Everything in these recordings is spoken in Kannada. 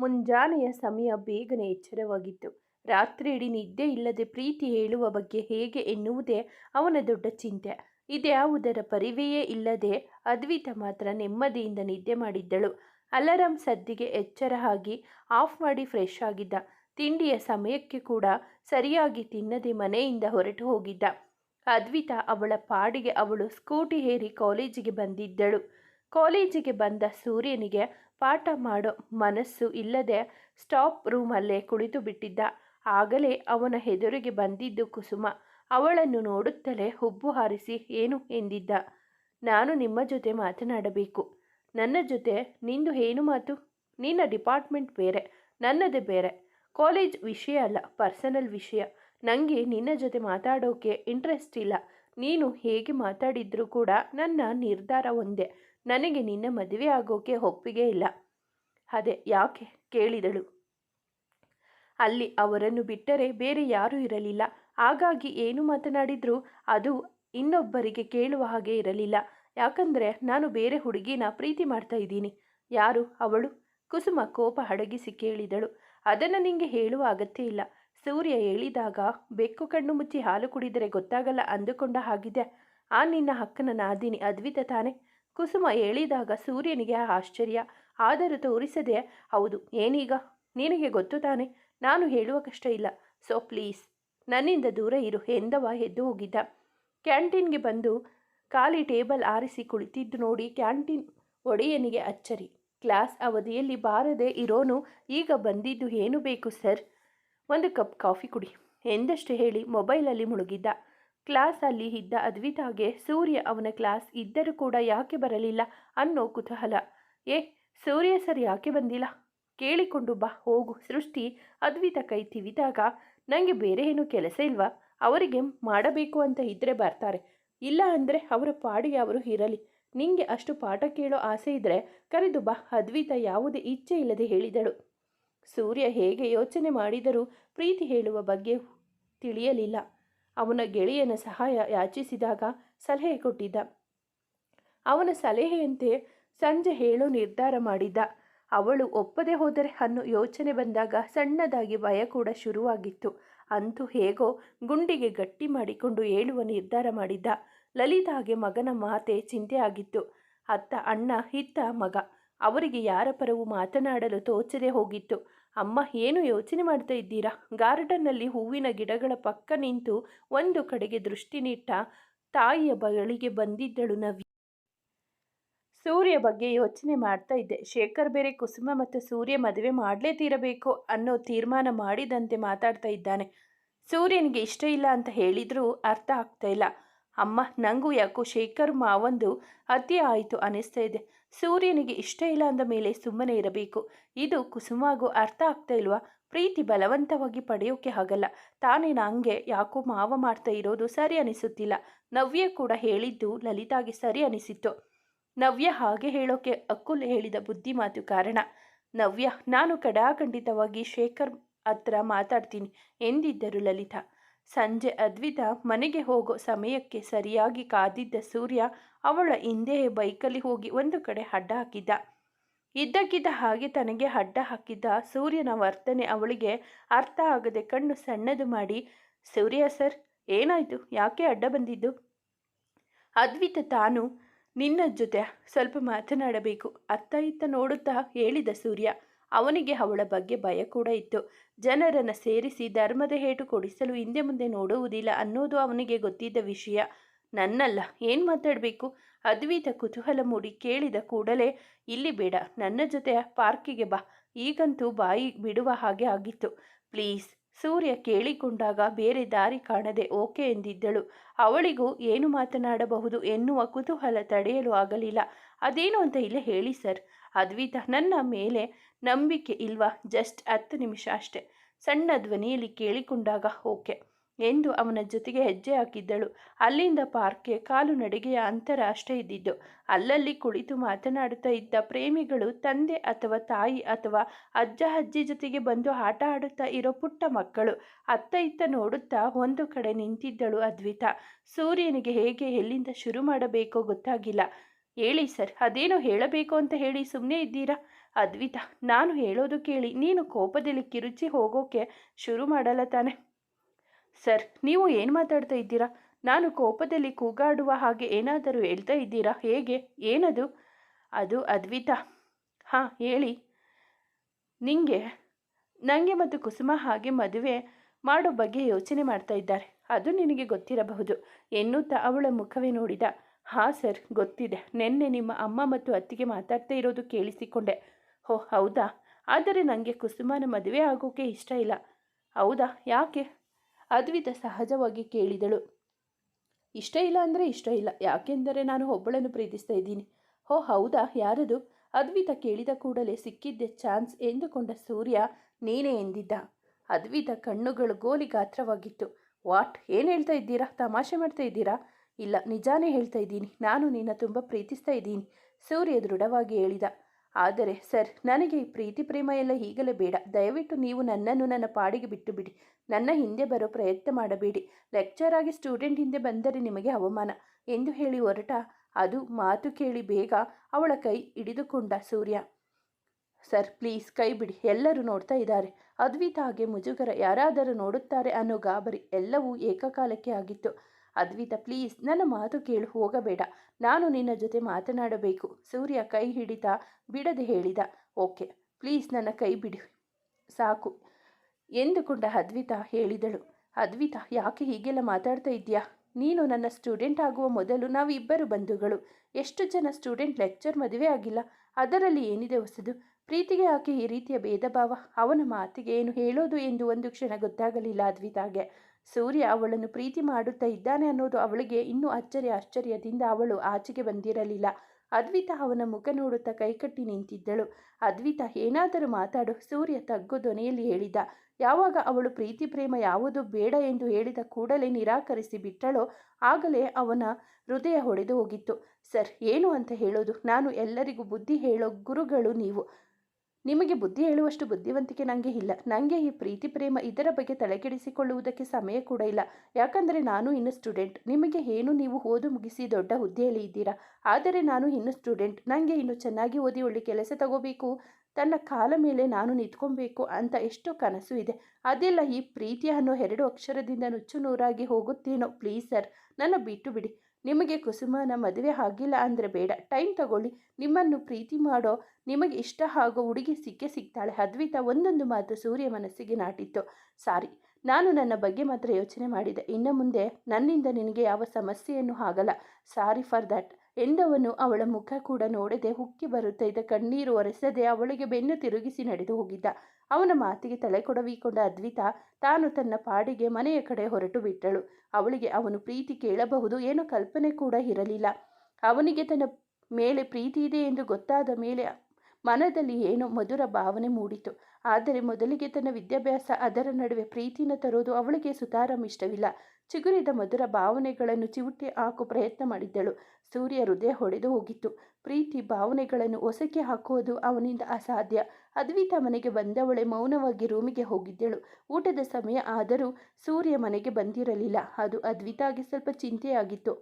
ಮುಂಜಾನೆಯ ಸಮಯ ಬೇಗನೆ ಎಚ್ಚರವಾಗಿತ್ತು. ರಾತ್ರಿ ಇಡೀ ನಿದ್ದೆ ಇಲ್ಲದೆ ಪ್ರೀತಿ ಹೇಳುವ ಬಗ್ಗೆ ಹೇಗೆ ಎನ್ನುವುದೇ ಅವನ ದೊಡ್ಡ ಚಿಂತೆ. ಇದ್ಯಾವುದರ ಪರಿವೆಯೇ ಇಲ್ಲದೆ ಅದ್ವಿತ ಮಾತ್ರ ನೆಮ್ಮದಿಯಿಂದ ನಿದ್ದೆ ಮಾಡಿದ್ದಳು. ಅಲಾರಾಂ ಸದ್ದಿಗೆ ಎಚ್ಚರ ಆಗಿ, ಆಫ್ ಮಾಡಿ ಫ್ರೆಶ್ ಆಗಿದ್ದ. ತಿಂಡಿಯ ಸಮಯಕ್ಕೆ ಕೂಡ ಸರಿಯಾಗಿ ತಿನ್ನದೆ ಮನೆಯಿಂದ ಹೊರಟು ಹೋಗಿದ್ದ. ಅದ್ವಿತ ಅವಳ ಪಾಡಿಗೆ ಅವಳು ಸ್ಕೂಟಿ ಏರಿ ಕಾಲೇಜಿಗೆ ಬಂದಿದ್ದಳು. ಕಾಲೇಜಿಗೆ ಬಂದ ಸೂರ್ಯನಿಗೆ ಪಾಠ ಮಾಡೋ ಮನಸ್ಸು ಇಲ್ಲದೆ ಸ್ಟಾಪ್ ರೂಮಲ್ಲೇ ಕುಳಿತು ಬಿಟ್ಟಿದ್ದ ಆಗಲೇ ಅವನ ಹೆದರಿಗೆ ಬಂದಿದ್ದು ಕುಸುಮ. ಅವಳನ್ನು ನೋಡುತ್ತಲೇ ಹುಬ್ಬು ಹಾರಿಸಿ, ಏನು? ಎಂದಿದ್ದ. ನಾನು ನಿಮ್ಮ ಜೊತೆ ಮಾತನಾಡಬೇಕು. ನನ್ನ ಜೊತೆ ನಿಂದು ಏನು ಮಾತು? ನಿನ್ನ ಡಿಪಾರ್ಟ್ಮೆಂಟ್ ಬೇರೆ, ನನ್ನದೇ ಬೇರೆ. ಕಾಲೇಜ್ ವಿಷಯ ಅಲ್ಲ, ಪರ್ಸನಲ್ ವಿಷಯ. ನನಗೆ ನಿನ್ನ ಜೊತೆ ಮಾತಾಡೋಕೆ ಇಂಟ್ರೆಸ್ಟ್ ಇಲ್ಲ. ನೀನು ಹೇಗೆ ಮಾತಾಡಿದ್ರೂ ಕೂಡ ನನ್ನ ನಿರ್ಧಾರ ಒಂದೇ. ನನಗೆ ನಿನ್ನ ಮದುವೆ ಆಗೋಕೆ ಒಪ್ಪಿಗೆ ಇಲ್ಲ. ಅದೇ, ಯಾಕೆ? ಕೇಳಿದಳು. ಅಲ್ಲಿ ಅವರನ್ನು ಬಿಟ್ಟರೆ ಬೇರೆ ಯಾರೂ ಇರಲಿಲ್ಲ. ಹಾಗಾಗಿ ಏನು ಮಾತನಾಡಿದರೂ ಅದು ಇನ್ನೊಬ್ಬರಿಗೆ ಕೇಳುವ ಹಾಗೆ ಇರಲಿಲ್ಲ. ಯಾಕಂದರೆ ನಾನು ಬೇರೆ ಹುಡುಗಿನ ಪ್ರೀತಿ ಮಾಡ್ತಾ ಇದ್ದೀನಿ. ಯಾರು? ಅವಳು? ಕುಸುಮ ಕೋಪ ಅಡಗಿಸಿ ಕೇಳಿದಳು. ಅದನ್ನು ನಿಂಗೆ ಹೇಳುವ ಅಗತ್ಯ ಇಲ್ಲ. ಸೂರ್ಯ ಹೇಳಿದಾಗ, ಬೆಕ್ಕು ಕಣ್ಣು ಮುಚ್ಚಿ ಹಾಲು ಕುಡಿದರೆ ಗೊತ್ತಾಗಲ್ಲ ಅಂದುಕೊಂಡ ಹಾಗಿದೆ ಆ ನಿನ್ನ ಹಕ್ಕನ ನಾದಿನಿ ಅದ್ವಿತ ತಾನೆ. ಕುಸುಮ ಹೇಳಿದಾಗ ಸೂರ್ಯನಿಗೆ ಆಶ್ಚರ್ಯ. ಆದರೂ ತೋರಿಸದೆ, ಹೌದು, ಏನೀಗ? ನಿನಗೆ ಗೊತ್ತು ತಾನೆ? ನಾನು ಹೇಳುವ ಕಷ್ಟ ಇಲ್ಲ. ಸೊ ಪ್ಲೀಸ್ ನನ್ನಿಂದ ದೂರ ಇರು ಎಂದವ ಎದ್ದು ಹೋಗಿದ್ದ. ಕ್ಯಾಂಟೀನ್ಗೆ ಬಂದು ಖಾಲಿ ಟೇಬಲ್ ಆರಿಸಿ ಕುಳಿತಿದ್ದು ನೋಡಿ ಕ್ಯಾಂಟೀನ್ ಒಡೆಯನಿಗೆ ಅಚ್ಚರಿ. ಕ್ಲಾಸ್ ಅವಧಿಯಲ್ಲಿ ಬಾರದೆ ಇರೋನು? ಈಗ ಬಂದಿದ್ದು ಏನು ಬೇಕು ಸರ್? ಒಂದು ಕಪ್ ಕಾಫಿ ಕುಡಿ ಎಂದಷ್ಟು ಹೇಳಿ ಮೊಬೈಲಲ್ಲಿ ಮುಳುಗಿದ್ದ. ಕ್ಲಾಸಲ್ಲಿ ಇದ್ದ ಅದ್ವಿತಾಗೆ ಸೂರ್ಯ ಅವನ ಕ್ಲಾಸ್ ಇದ್ದರೂ ಕೂಡ ಯಾಕೆ ಬರಲಿಲ್ಲ ಅನ್ನೋ ಕುತೂಹಲ. ಏ, ಸೂರ್ಯ ಸರ್ ಯಾಕೆ ಬಂದಿಲ್ಲ? ಕೇಳಿಕೊಂಡು ಬಾ, ಹೋಗು. ಸೃಷ್ಟಿ ಅದ್ವಿತ ಕೈ ತಿವಿದಾಗ ನನಗೆ ಬೇರೆ ಏನೂ ಕೆಲಸ ಇಲ್ವಾ? ಅವರಿಗೆ ಮಾಡಬೇಕು ಅಂತ ಇದ್ದರೆ ಬರ್ತಾರೆ. ಇಲ್ಲ ಅಂದರೆ ಅವರ ಪಾಡಿಗೆ ಅವರು ಇರಲಿ. ನಿಂಗೆ ಅಷ್ಟು ಪಾಠ ಕೇಳೋ ಆಸೆ ಇದ್ದರೆ ಕರೆದು ಬಾ, ಅದ್ವಿತ ಯಾವುದೇ ಇಚ್ಛೆ ಇಲ್ಲದೆ ಹೇಳಿದಳು. ಸೂರ್ಯ ಹೇಗೆ ಯೋಚನೆ ಮಾಡಿದರೂ ಪ್ರೀತಿ ಹೇಳುವ ಬಗ್ಗೆ ತಿಳಿಯಲಿಲ್ಲ. ಅವನ ಗೆಳೆಯನ ಸಹಾಯ ಯಾಚಿಸಿದಾಗ ಸಲಹೆ ಕೊಟ್ಟಿದ್ದ. ಅವನ ಸಲಹೆಯಂತೆ ಸಂಜೆ ಹೇಳೋ ನಿರ್ಧಾರ ಮಾಡಿದ್ದ ಅವಳು ಒಪ್ಪದೆ ಹೋದರೆ ಅನ್ನೋ ಯೋಚನೆ ಬಂದಾಗ ಸಣ್ಣದಾಗಿ ಭಯ ಕೂಡ ಶುರುವಾಗಿತ್ತು. ಅಂತೂ ಹೇಗೋ ಗುಂಡಿಗೆ ಗಟ್ಟಿ ಮಾಡಿಕೊಂಡು ಹೇಳುವ ನಿರ್ಧಾರ ಮಾಡಿದ್ದ ಲಲಿತಾಗೆ ಮಗನ ಮಾತೆ ಚಿಂತೆ ಆಗಿತ್ತು. ಅತ್ತ ಅಣ್ಣ ಇತ್ತ ಮಗ, ಅವರಿಗೆ ಯಾರ ಪರವೂ ಮಾತನಾಡಲು ತೋಚದೆ ಹೋಗಿತ್ತು. ಅಮ್ಮ, ಏನು ಯೋಚನೆ ಮಾಡ್ತಾ ಇದ್ದೀರಾ? ಗಾರ್ಡನ್ನಲ್ಲಿ ಹೂವಿನ ಗಿಡಗಳ ಪಕ್ಕ ನಿಂತು ಒಂದು ಕಡೆಗೆ ದೃಷ್ಟಿ ನಿಟ್ಟ ತಾಯಿಯ ಬಳಿಗೆ ಬಂದಿದ್ದಳು ನವಿ ಸೂರ್ಯ ಬಗ್ಗೆ ಯೋಚನೆ ಮಾಡ್ತಾ ಇದ್ದೆ. ಶೇಖರ್ ಬೇರೆ ಕುಸುಮ ಮತ್ತು ಸೂರ್ಯ ಮದುವೆ ಮಾಡಲೇ ತೀರಬೇಕು ಅನ್ನೋ ತೀರ್ಮಾನ ಮಾಡಿದಂತೆ ಮಾತಾಡ್ತಾ ಇದ್ದಾನೆ. ಸೂರ್ಯನಿಗೆ ಇಷ್ಟ ಇಲ್ಲ ಅಂತ ಹೇಳಿದರೂ ಅರ್ಥ ಆಗ್ತಾ ಇಲ್ಲ. ಅಮ್ಮ ನನಗೂ ಯಾಕೋ ಶೇಖರ್ ಮಾವಂದು ಅತಿ ಆಯಿತು ಅನಿಸ್ತಾ ಇದೆ. ಸೂರ್ಯನಿಗೆ ಇಷ್ಟ ಇಲ್ಲ ಅಂದ ಮೇಲೆ ಸುಮ್ಮನೆ ಇರಬೇಕು. ಇದು ಕುಸುಮಾಗೂ ಅರ್ಥ ಆಗ್ತಾ ಇಲ್ವಾ? ಪ್ರೀತಿ ಬಲವಂತವಾಗಿ ಪಡೆಯೋಕೆ ಆಗಲ್ಲ. ತಾನೇ ನಂಗೆ ಯಾಕೋ ಮಾವ ಮಾಡ್ತಾ ಇರೋದು ಸರಿ ಅನಿಸುತ್ತಿಲ್ಲ. ನವ್ಯ ಕೂಡ ಹೇಳಿದ್ದು ಲಲಿತಾಗೆ ಸರಿ ಅನಿಸಿತ್ತು. ನವ್ಯ ಹಾಗೆ ಹೇಳೋಕೆ ಅಕ್ಕುಲ್ ಹೇಳಿದ ಬುದ್ಧಿ ಮಾತು ಕಾರಣ. ನವ್ಯ, ನಾನು ಕಡಾಖಂಡಿತವಾಗಿ ಶೇಖರ್ ಹತ್ರ ಮಾತಾಡ್ತೀನಿ ಎಂದಿದ್ದರು ಲಲಿತಾ. ಸಂಜೆ ಅದ್ವಿತ ಮನೆಗೆ ಹೋಗೋ ಸಮಯಕ್ಕೆ ಸರಿಯಾಗಿ ಕಾದಿದ್ದ ಸೂರ್ಯ ಅವಳ ಹಿಂದೆ ಬೈಕಲ್ಲಿ ಹೋಗಿ ಒಂದು ಕಡೆ ಅಡ್ಡ ಹಾಕಿದ್ದ. ಇದ್ದಕ್ಕಿದ್ದ ಹಾಗೆ ತನಗೆ ಅಡ್ಡ ಹಾಕಿದ್ದ ಸೂರ್ಯನ ವರ್ತನೆ ಅವಳಿಗೆ ಅರ್ಥ ಆಗದೆ ಕಣ್ಣು ಸಣ್ಣದು ಮಾಡಿ, ಸೂರ್ಯ ಸರ್, ಏನಾಯಿತು? ಯಾಕೆ ಅಡ್ಡ ಬಂದಿದ್ದು? ಅದ್ವಿತ ತಾನು, ನಿನ್ನ ಜೊತೆ ಸ್ವಲ್ಪ ಮಾತನಾಡಬೇಕು ಅತ್ತ ಇತ್ತ ನೋಡುತ್ತಾ ಹೇಳಿದ ಸೂರ್ಯ. ಅವನಿಗೆ ಅವಳ ಬಗ್ಗೆ ಭಯ ಕೂಡ ಇತ್ತು. ಜನರನ್ನು ಸೇರಿಸಿ ಧರ್ಮದ ಹೇಟು ಕೊಡಿಸಲು ಹಿಂದೆ ಮುಂದೆ ನೋಡುವುದಿಲ್ಲ ಅನ್ನೋದು ಅವನಿಗೆ ಗೊತ್ತಿದ್ದ ವಿಷಯ. ನನ್ನಲ್ಲ, ಏನು ಮಾತಾಡಬೇಕು? ಅದ್ವಿತ ಕುತೂಹಲ ಮೂಡಿ ಕೇಳಿದ ಕೂಡಲೇ, ಇಲ್ಲಿ ಬೇಡ, ನನ್ನ ಜೊತೆ ಪಾರ್ಕಿಗೆ ಬಾ. ಈಗಂತೂ ಬಾಯಿ ಬಿಡುವ ಹಾಗೆ ಆಗಿತ್ತು. ಪ್ಲೀಸ್. ಸೂರ್ಯ ಕೇಳಿಕೊಂಡಾಗ ಬೇರೆ ದಾರಿ ಕಾಣದೆ ಓಕೆ ಎಂದಿದ್ದಳು. ಅವಳಿಗೂ ಏನು ಮಾತನಾಡಬಹುದು ಎನ್ನುವ ಕುತೂಹಲ ತಡೆಯಲು ಆಗಲಿಲ್ಲ. ಅದೇನು ಅಂತ ಇಲ್ಲ, ಹೇಳಿ ಸರ್. ಅದ್ವಿತ, ನನ್ನ ಮೇಲೆ ನಂಬಿಕೆ ಇಲ್ವಾ? ಜಸ್ಟ್ ಹತ್ತು ನಿಮಿಷ ಅಷ್ಟೆ. ಸಣ್ಣ ಧ್ವನಿಯಲ್ಲಿ ಕೇಳಿಕೊಂಡಾಗ ಓಕೆ ಎಂದು ಅವನ ಜೊತೆಗೆ ಹೆಜ್ಜೆ ಹಾಕಿದ್ದಳು. ಅಲ್ಲಿಂದ ಪಾರ್ಕ್ಗೆ ಕಾಲು ನಡಿಗೆಯ ಅಂತರ ಅಷ್ಟೇ ಇದ್ದಿದ್ದು. ಅಲ್ಲಲ್ಲಿ ಕುಳಿತು ಮಾತನಾಡುತ್ತಾ ಇದ್ದ ಪ್ರೇಮಿಗಳು ತಂದೆ ಅಥವಾ ತಾಯಿ ಅಥವಾ ಅಜ್ಜ ಅಜ್ಜಿ ಜೊತೆಗೆ ಬಂದು ಆಟ ಆಡುತ್ತಾ ಇರೋ ಪುಟ್ಟ ಮಕ್ಕಳು. ಅತ್ತ ಇತ್ತ ನೋಡುತ್ತಾ ಒಂದು ಕಡೆ ನಿಂತಿದ್ದಳು ಅದ್ವಿತ. ಸೂರ್ಯನಿಗೆ ಹೇಗೆ ಎಲ್ಲಿಂದ ಶುರು ಮಾಡಬೇಕೋ ಗೊತ್ತಾಗಿಲ್ಲ. ಹೇಳಿ ಸರ್, ಅದೇನೋ ಹೇಳಬೇಕು ಅಂತ ಹೇಳಿ ಸುಮ್ಮನೆ ಇದ್ದೀರಾ? ಅದ್ವಿತ, ನಾನು ಹೇಳೋದು ಕೇಳಿ, ನೀನು ಕೋಪದಲ್ಲಿ ಕಿರುಚಿ ಹೋಗೋಕೆ ಶುರು ಮಾಡಲ್ಲ ತಾನೆ? ಸರ್, ನೀವು ಏನು ಮಾತಾಡ್ತಾ ಇದ್ದೀರಾ? ನಾನು ಕೋಪದಲ್ಲಿ ಕೂಗಾಡುವ ಹಾಗೆ ಏನಾದರೂ ಹೇಳ್ತಾ ಇದ್ದೀರಾ? ಹೇಗೆ? ಏನದು? ಅದು ಅದ್ವಿತ. ಹಾಂ, ಹೇಳಿ. ನಿಂಗೆ ನನಗೆ ಮತ್ತು ಕುಸುಮ ಹಾಗೆ ಮದುವೆ ಮಾಡೋ ಬಗ್ಗೆ ಯೋಚನೆ ಮಾಡ್ತಾ ಇದ್ದಾರೆ. ಅದು ನಿನಗೆ ಗೊತ್ತಿರಬಹುದು. ಎನ್ನುತ್ತಾ ಅವಳ ಮುಖವೇ ನೋಡಿದ. ಹಾಂ ಸರ್, ಗೊತ್ತಿದೆ. ನಿನ್ನೆ ನಿಮ್ಮ ಅಮ್ಮ ಮತ್ತು ಅತ್ತಿಗೆ ಮಾತಾಡ್ತಾ ಇರೋದು ಕೇಳಿಸಿಕೊಂಡೆ. ಹೋ, ಹೌದಾ? ಆದರೆ ನನಗೆ ಕುಸುಮನ ಮದುವೆ ಆಗೋಕೆ ಇಷ್ಟ ಇಲ್ಲ. ಹೌದಾ? ಯಾಕೆ? ಅದ್ವಿತ ಸಹಜವಾಗಿ ಕೇಳಿದಳು. ಇಷ್ಟ ಇಲ್ಲ ಅಂದರೆ ಇಷ್ಟ ಇಲ್ಲ. ಯಾಕೆಂದರೆ ನಾನು ಒಬ್ಬಳನ್ನು ಪ್ರೀತಿಸ್ತಾ ಇದ್ದೀನಿ. ಹೋ, ಹೌದಾ? ಯಾರದು? ಅದ್ವಿತ ಕೇಳಿದ ಕೂಡಲೇ ಸಿಕ್ಕಿದ್ದೆ ಚಾನ್ಸ್ ಎಂದುಕೊಂಡ ಸೂರ್ಯ ನೀನೇ ಎಂದಿದ್ದ. ಅದ್ವಿತ ಕಣ್ಣುಗಳು ಗೋಲಿ ಗಾತ್ರವಾಗಿತ್ತು ವಾಟ್? ಏನು ಹೇಳ್ತಾ ಇದ್ದೀರಾ? ತಮಾಷೆ ಮಾಡ್ತಾ ಇದ್ದೀರಾ? ಇಲ್ಲ, ನಿಜಾನೇ ಹೇಳ್ತಾ ಇದ್ದೀನಿ. ನಾನು ನಿನ್ನ ತುಂಬ ಪ್ರೀತಿಸ್ತಾ ಇದ್ದೀನಿ. ಸೂರ್ಯ ದೃಢವಾಗಿ ಹೇಳಿದ. ಆದರೆ, ಸರ್, ನನಗೆ ಈ ಪ್ರೀತಿ ಪ್ರೇಮ ಎಲ್ಲ ಈಗಲೇ ಬೇಡ. ದಯವಿಟ್ಟು ನೀವು ನನ್ನನ್ನು ನನ್ನ ಪಾಡಿಗೆ ಬಿಟ್ಟು ಬಿಡಿ ನನ್ನ ಹಿಂದೆ ಬರೋ ಪ್ರಯತ್ನ ಮಾಡಬೇಡಿ. ಲೆಕ್ಚರ್ ಆಗಿ ಸ್ಟೂಡೆಂಟ್ ಹಿಂದೆ ಬಂದರೆ ನಿಮಗೆ ಅವಮಾನ. ಎಂದು ಹೇಳಿ ಹೊರಟ. ಅದು ಮಾತು ಕೇಳಿ ಬೇಗ ಅವಳ ಕೈ ಹಿಡಿದುಕೊಂಡ ಸೂರ್ಯ. ಸರ್, ಪ್ಲೀಸ್ ಕೈ ಬಿಡಿ. ಎಲ್ಲರೂ ನೋಡ್ತಾ ಇದ್ದಾರೆ. ಅದ್ವಿತ ಹಾಗೆ ಮುಜುಗರ ಯಾರಾದರೂ ನೋಡುತ್ತಾರೆ ಅನ್ನೋ ಗಾಬರಿ ಎಲ್ಲವೂ ಏಕಕಾಲಕ್ಕೆ ಆಗಿತ್ತು. ಅದ್ವಿತ ಪ್ಲೀಸ್ ನನ್ನ ಮಾತು ಕೇಳು, ಹೋಗಬೇಡ. ನಾನು ನಿನ್ನ ಜೊತೆ ಮಾತನಾಡಬೇಕು. ಸೂರ್ಯ ಕೈ ಹಿಡಿತ ಬಿಡದೆ ಹೇಳಿದ. ಓಕೆ ಪ್ಲೀಸ್ ನನ್ನ ಕೈ ಬಿಡಿ. ಸಾಕು ಎಂದುಕೊಂಡ ಅದ್ವಿತ ಹೇಳಿದಳು. ಅದ್ವಿತ, ಯಾಕೆ ಹೀಗೆಲ್ಲ ಮಾತಾಡ್ತಾ ಇದ್ದೀಯಾ? ನೀನು ನನ್ನ ಸ್ಟೂಡೆಂಟ್ ಆಗುವ ಮೊದಲು ನಾವು ಇಬ್ಬರು ಬಂಧುಗಳು. ಎಷ್ಟು ಜನ ಸ್ಟೂಡೆಂಟ್ ಲೆಕ್ಚರ್ ಮದುವೆ ಆಗಿಲ್ಲ. ಅದರಲ್ಲಿ ಏನಿದೆ ಹೊಸದು? ಪ್ರೀತಿಗೆ ಆಕೆ ಈ ರೀತಿಯ ಭೇದ ಭಾವ ಅವನ ಮಾತಿಗೆ ಏನು ಹೇಳೋದು ಎಂದು ಒಂದು ಕ್ಷಣ ಗೊತ್ತಾಗಲಿಲ್ಲ ಅದ್ವಿತಾಗೆ. ಸೂರ್ಯ ಅವಳನ್ನು ಪ್ರೀತಿ ಮಾಡುತ್ತಾ ಇದ್ದಾನೆ ಅನ್ನೋದು ಅವಳಿಗೆ ಇನ್ನೂ ಅಚ್ಚರಿ ಆಶ್ಚರ್ಯದಿಂದ ಅವಳು ಆಚೆಗೆ ಬಂದಿರಲಿಲ್ಲ. ಅದ್ವಿತ ಅವನ ಮುಖ ನೋಡುತ್ತಾ ಕೈಕಟ್ಟಿ ನಿಂತಿದ್ದಳು. ಅದ್ವಿತ, ಏನಾದರೂ ಮಾತಾಡು, ಸೂರ್ಯ ತಗ್ಗು ದೊನೆಯಲ್ಲಿ ಹೇಳಿದ. ಯಾವಾಗ ಅವಳು ಪ್ರೀತಿ ಪ್ರೇಮ ಯಾವುದು ಬೇಡ ಎಂದು ಹೇಳಿದ ಕೂಡಲೇ ನಿರಾಕರಿಸಿ ಬಿಟ್ಟಳೋ. ಆಗಲೇ ಅವನ ಹೃದಯ ಹೊಡೆದು ಹೋಗಿತ್ತು. ಸರ್, ಏನು ಅಂತ ಹೇಳೋದು? ನಾನು ಎಲ್ಲರಿಗೂ ಬುದ್ಧಿ ಹೇಳೋ ಗುರುಗಳು ನೀವು. ನಿಮಗೆ ಬುದ್ಧಿ ಹೇಳುವಷ್ಟು ಬುದ್ಧಿವಂತಿಕೆ ನನಗೆ ಇಲ್ಲ. ನನಗೆ ಈ ಪ್ರೀತಿ, ಪ್ರೇಮ ಇದರ ಬಗ್ಗೆ ತಲೆಕೆಡಿಸಿಕೊಳ್ಳುವುದಕ್ಕೆ ಸಮಯ ಕೂಡ ಇಲ್ಲ. ಯಾಕಂದರೆ ನಾನು ಇನ್ನು ಸ್ಟೂಡೆಂಟ್. ನಿಮಗೆ ಏನು ನೀವು ಓದು ಮುಗಿಸಿ ದೊಡ್ಡ ಹುದ್ದೆಯಲ್ಲಿ ಇದ್ದೀರಾ? ಆದರೆ ನಾನು ಇನ್ನು ಸ್ಟೂಡೆಂಟ್. ನನಗೆ ಇನ್ನು ಚೆನ್ನಾಗಿ ಓದಿ ಒಳ್ಳೆ ಕೆಲಸ ತಗೋಬೇಕು. ತನ್ನ ಕಾಲ ಮೇಲೆ ನಾನು ನಿಂತ್ಕೊಬೇಕು ಅಂತ ಎಷ್ಟೋ ಕನಸು ಇದೆ. ಅದೆಲ್ಲ ಈ ಪ್ರೀತಿ ಅನ್ನೋ ಎರಡು ಅಕ್ಷರದಿಂದ ನುಚ್ಚು ನೂರಾಗಿ ಹೋಗುತ್ತೇನೋ? ಪ್ಲೀಸ್ ಸರ್, ನನ್ನ ಬಿಟ್ಟು ಬಿಡಿ. ನಿಮಗೆ ಕುಸುಮನ ಮದುವೆ ಆಗಿಲ್ಲ ಅಂದರೆ ಬೇಡ. ಟೈಮ್ ತಗೊಳ್ಳಿ. ನಿಮ್ಮನ್ನು ಪ್ರೀತಿ ಮಾಡೋ, ನಿಮಗೆ ಇಷ್ಟ ಆಗೋ ಹುಡುಗಿ ಸಿಕ್ಕೇ ಸಿಗ್ತಾಳೆ. ಅದ್ವಿತ ಒಂದೊಂದು ಮಾತು ಸೂರ್ಯ ಮನಸ್ಸಿಗೆ ನಾಟಿತ್ತು. ಸಾರಿ, ನಾನು ನನ್ನ ಬಗ್ಗೆ ಮಾತ್ರ ಯೋಚನೆ ಮಾಡಿದೆ. ಇನ್ನು ಮುಂದೆ ನನ್ನಿಂದ ನಿನಗೆ ಯಾವ ಸಮಸ್ಯೆಯನ್ನು ಆಗಲ್ಲ. ಸಾರಿ ಫಾರ್ ದ್ಯಾಟ್ ಎಂದವನು ಅವಳ ಮುಖ ಕೂಡ ನೋಡದೆ ಹುಕ್ಕಿ ಬರುತ್ತಿದ್ದ ಕಣ್ಣೀರು ಒರೆಸದೆ ಅವಳಿಗೆ ಬೆನ್ನು ತಿರುಗಿಸಿ ನಡೆದು ಹೋಗಿದ್ದ. ಅವನ ಮಾತಿಗೆ ತಲೆ ಕೊಡವಿಕೊಂಡ ಅದ್ವಿತ ತಾನು ತನ್ನ ಪಾಡಿಗೆ ಮನೆಯ ಕಡೆ ಹೊರಟು ಬಿಟ್ಟಳು. ಅವಳಿಗೆ ಅವನು ಪ್ರೀತಿ ಕೇಳಬಹುದು, ಏನೋ ಕಲ್ಪನೆ ಕೂಡ ಇರಲಿಲ್ಲ. ಅವನಿಗೆ ತನ್ನ ಮೇಲೆ ಪ್ರೀತಿ ಇದೆ ಎಂದು ಗೊತ್ತಾದ ಮೇಲೆ ಮನದಲ್ಲಿ ಏನೋ ಮಧುರ ಭಾವನೆ ಮೂಡಿತು. ಆದರೆ ಮೊದಲಿಗೆ ತನ್ನ ವಿದ್ಯಾಭ್ಯಾಸ ಅದರ ನಡುವೆ ಪ್ರೀತಿನ ತರೋದು ಅವಳಿಗೆ ಸುತಾರಂ ಇಷ್ಟವಿಲ್ಲ ಚಿಗುರಿದ ಮಧುರ ಭಾವನೆಗಳನ್ನು ಚಿವುಟಿ ಹಾಕು ಪ್ರಯತ್ನ ಮಾಡಿದ್ದಳು. ಸೂರ್ಯ ಹೃದಯ ಹೊಡೆದು ಹೋಗಿತ್ತು. ಪ್ರೀತಿ ಭಾವನೆಗಳನ್ನು ಒಸಕೆ ಹಾಕುವುದು ಅವನಿಂದ ಅಸಾಧ್ಯ. ಅದ್ವಿತ ಮನೆಗೆ ಬಂದವಳೆ ಮೌನವಾಗಿ ರೂಮಿಗೆ ಹೋಗಿದ್ದಳು. ಊಟದ ಸಮಯ ಆದರೂ ಸೂರ್ಯ ಮನೆಗೆ ಬಂದಿರಲಿಲ್ಲ. ಅದು ಅದ್ವಿತಾಗೆ ಸ್ವಲ್ಪ ಚಿಂತೆಯಾಗಿತ್ತು.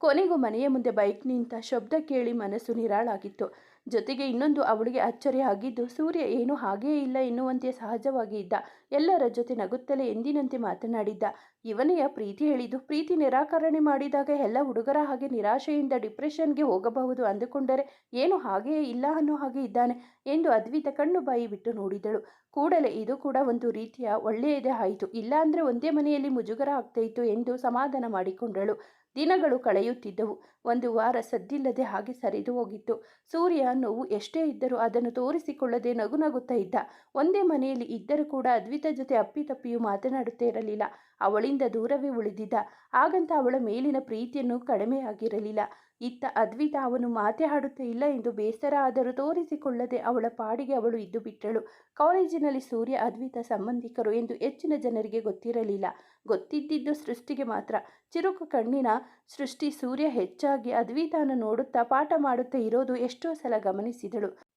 ಕೊನೆಗೂ ಮನೆಯ ಮುಂದೆ ಬೈಕ್ ನಿಂತ ಶಬ್ದ ಕೇಳಿ ಮನಸ್ಸು ನಿರಾಳಾಗಿತ್ತು. ಜೊತೆಗೆ ಇನ್ನೊಂದು ಅವಳಿಗೆ ಅಚ್ಚರಿ ಆಗಿದ್ದು, ಸೂರ್ಯ ಏನೂ ಹಾಗೇ ಇಲ್ಲ ಎನ್ನುವಂತೆ ಸಹಜವಾಗಿ ಇದ್ದ. ಎಲ್ಲರ ಜೊತೆ ನಗುತ್ತಲೇ ಎಂದಿನಂತೆ ಮಾತನಾಡಿದ್ದ. ಇವನೆಯ ಪ್ರೀತಿ ಹೇಳಿದ್ದು, ಪ್ರೀತಿ ನಿರಾಕರಣೆ ಮಾಡಿದಾಗ ಎಲ್ಲ ಹುಡುಗರ ಹಾಗೆ ನಿರಾಶೆಯಿಂದ ಡಿಪ್ರೆಷನ್ಗೆ ಹೋಗಬಹುದು ಅಂದುಕೊಂಡರೆ, ಏನು ಹಾಗೆಯೇ ಇಲ್ಲ ಅನ್ನೋ ಹಾಗೆ ಇದ್ದಾನೆ ಎಂದು ಅದ್ವಿತ ಕಣ್ಣು ಬಾಯಿ ಬಿಟ್ಟು ನೋಡಿದಳು. ಕೂಡಲೇ ಇದು ಕೂಡ ಒಂದು ರೀತಿಯ ಒಳ್ಳೆಯದೇ ಆಯಿತು. ಇಲ್ಲಾಂದರೆ ಒಂದೇ ಮನೆಯಲ್ಲಿ ಮುಜುಗರ ಆಗ್ತಾಯಿತ್ತು ಎಂದು ಸಮಾಧಾನ ಮಾಡಿಕೊಂಡಳು. ದಿನಗಳು ಕಳೆಯುತ್ತಿದ್ದವು. ಒಂದು ವಾರ ಸದ್ದಿಲ್ಲದೆ ಹಾಗೆ ಸರಿದು ಹೋಗಿತ್ತು. ಸೂರ್ಯ ನೋವು ಎಷ್ಟೇ ಇದ್ದರೂ ಅದನ್ನು ತೋರಿಸಿಕೊಳ್ಳದೆ ನಗು ನಗುತ್ತಾ ಇದ್ದ. ಒಂದೇ ಮನೆಯಲ್ಲಿ ಇದ್ದರೂ ಕೂಡ ಅದ್ವಿತ ಜೊತೆ ಅಪ್ಪಿತಪ್ಪಿಯೂ ಮಾತನಾಡುತ್ತೇ ಇರಲಿಲ್ಲ. ಅವಳಿಂದ ದೂರವೇ ಉಳಿದಿದ್ದ. ಹಾಗಂತ ಅವಳ ಮೇಲಿನ ಪ್ರೀತಿಯನ್ನು ಕಡಿಮೆಯಾಗಿರಲಿಲ್ಲ. ಇತ್ತ ಅದ್ವಿತ ಅವನು ಮಾತೆ ಇಲ್ಲ ಎಂದು ಬೇಸರ ಆದರೂ ತೋರಿಸಿಕೊಳ್ಳದೆ ಅವಳ ಪಾಡಿಗೆ ಅವಳು ಇದ್ದು ಬಿಟ್ಟಳು. ಕಾಲೇಜಿನಲ್ಲಿ ಸೂರ್ಯ, ಅದ್ವಿತ ಸಂಬಂಧಿಕರು ಎಂದು ಹೆಚ್ಚಿನ ಜನರಿಗೆ ಗೊತ್ತಿರಲಿಲ್ಲ. ಗೊತ್ತಿದ್ದಿದ್ದು ಸೃಷ್ಟಿಗೆ ಮಾತ್ರ. ಚಿರುಕು ಕಣ್ಣಿನ ಸೃಷ್ಟಿ ಸೂರ್ಯ ಹೆಚ್ಚಾಗಿ ಅದ್ವಿತಾನ ನೋಡುತ್ತಾ ಪಾಠ ಮಾಡುತ್ತಾ ಇರೋದು ಎಷ್ಟೋ ಸಲ ಗಮನಿಸಿದಳು.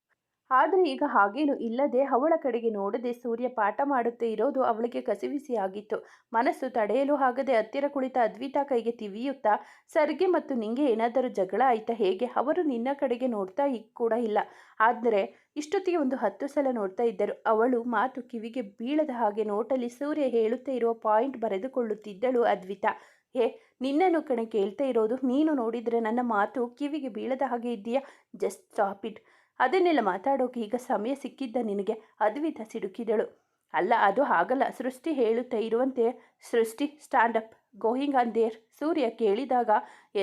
ಆದರೆ ಈಗ ಹಾಗೇನು ಇಲ್ಲದೆ ಅವಳ ಕಡೆಗೆ ನೋಡದೆ ಸೂರ್ಯ ಪಾಠ ಮಾಡುತ್ತೇ ಇರೋದು ಅವಳಿಗೆ ಕಸಿವಿಸಿಯಾಗಿತ್ತು ಮನಸ್ಸು ತಡೆಯಲು ಆಗದೆ ಹತ್ತಿರ ಕುಳಿತ ಅದ್ವಿತಾ ಕೈಗೆ ತಿವಿಯುತ್ತಾ, ಸರ್ಗೆ ಮತ್ತು ನಿಂಗೆ ಏನಾದರೂ ಜಗಳ ಆಯ್ತಾ ಹೇಗೆ? ಅವರು ನಿನ್ನ ಕಡೆಗೆ ನೋಡ್ತಾ ಕೂಡ ಇಲ್ಲ. ಆದರೆ ಇಷ್ಟೊತ್ತಿಗೆ ಒಂದು ಹತ್ತು ಸಲ ನೋಡ್ತಾ ಇದ್ದರು. ಅವಳು ಮಾತು ಕಿವಿಗೆ ಬೀಳದ ಹಾಗೆ ನೋಟಲ್ಲಿ ಸೂರ್ಯ ಹೇಳುತ್ತಾ ಇರುವ ಪಾಯಿಂಟ್ ಬರೆದುಕೊಳ್ಳುತ್ತಿದ್ದಳು ಅದ್ವಿತಾ. ಹೇ, ನಿನ್ನನ್ನು ಕಣೆ ಕೇಳ್ತಾ ಇರೋದು, ನೀನು ನೋಡಿದರೆ ನನ್ನ ಮಾತು ಕಿವಿಗೆ ಬೀಳದ ಹಾಗೆ ಇದೆಯಾ ಜಸ್ಟ್ ಸ್ಟಾಪ್ ಇಟ್. ಅದನ್ನೆಲ್ಲ ಮಾತಾಡೋಕೆ ಈಗ ಸಮಯ ಸಿಕ್ಕಿದ್ದ ನಿನಗೆ ಅದ್ವಿತ ಸಿಡುಕಿದಳು. ಅಲ್ಲ, ಅದು ಆಗಲ್ಲ ಸೃಷ್ಟಿ ಹೇಳುತ್ತಾ ಇರುವಂತೆ Srishti stand up going on there Surya ಕೇಳಿದಾಗ,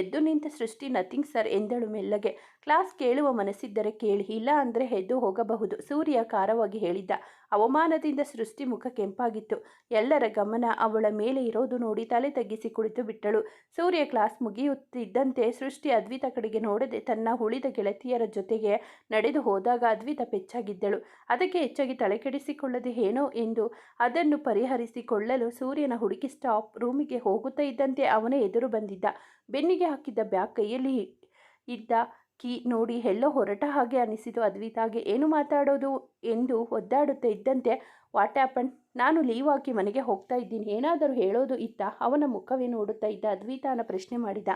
ಎದ್ದು ನಿಂತ ಸೃಷ್ಟಿ ನಥಿಂಗ್ ಸರ್ ಎಂದಳು ಮೆಲ್ಲಗೆ. ಕ್ಲಾಸ್ ಕೇಳುವ ಮನಸ್ಸಿದ್ದರೆ ಕೇಳಿ, ಇಲ್ಲ ಅಂದರೆ ಎದ್ದು ಹೋಗಬಹುದು. ಸೂರ್ಯ ಖಾರವಾಗಿ ಹೇಳಿದ್ದ ಅವಮಾನದಿಂದ ಸೃಷ್ಟಿ ಮುಖ ಕೆಂಪಾಗಿತ್ತು. ಎಲ್ಲರ ಗಮನ ಅವಳ ಮೇಲೆ ಇರೋದು ನೋಡಿ ತಲೆ ತಗ್ಗಿಸಿ ಕುಳಿತು ಬಿಟ್ಟಳು. ಸೂರ್ಯ ಕ್ಲಾಸ್ ಮುಗಿಯುತ್ತಿದ್ದಂತೆ ಸೃಷ್ಟಿ ಅದ್ವಿತ ಕಡೆಗೆ ನೋಡದೆ ತನ್ನ ಉಳಿದ ಗೆಳತಿಯರ ಜೊತೆಗೆ ನಡೆದು ಹೋದಾಗ ಅದ್ವಿತ ಪೆಚ್ಚಾಗಿದ್ದಳು ಅದಕ್ಕೆ ಹೆಚ್ಚಾಗಿ ತಲೆಕೆಡಿಸಿಕೊಳ್ಳದೆ ಏನೋ ಎಂದು ಅದನ್ನು ಪರಿಹರಿಸಿಕೊಳ್ಳಲು ಸೂರ್ಯನ ಹುಡುಕಿ ಸ್ಟಾಪ್ ರೂಮಿಗೆ ಹೋಗುತ್ತಾ ಇದ್ದಂತೆ ಅವನೇ ಎದುರು ಬಂದಿದ್ದ. ಬೆನ್ನಿಗೆ ಹಾಕಿದ್ದ ಬ್ಯಾಗ್ ಕೈಯಲ್ಲಿ ಇದ್ದ ಕೀ ನೋಡಿ ಎಲ್ಲೋ ಹೊರಟ ಹಾಗೆ ಅನಿಸಿತು. ಅದ್ವಿತಾಗೆ ಏನು ಮಾತಾಡೋದು? ಎಂದು ಒದ್ದಾಡುತ್ತಾ ಇದ್ದಂತೆ ವಾಟ್ ಆ್ಯಪನ್ ನಾನು ಲೀವ್ ಹಾಕಿ ಮನೆಗೆ ಹೋಗ್ತಾ ಇದ್ದೀನಿ. ಏನಾದರೂ ಹೇಳೋದು ಇತ್ತ? ಅವನ ಮುಖವೇ ನೋಡುತ್ತಾ ಇದ್ದ ಅದ್ವಿತಾನ ಪ್ರಶ್ನೆ ಮಾಡಿದ.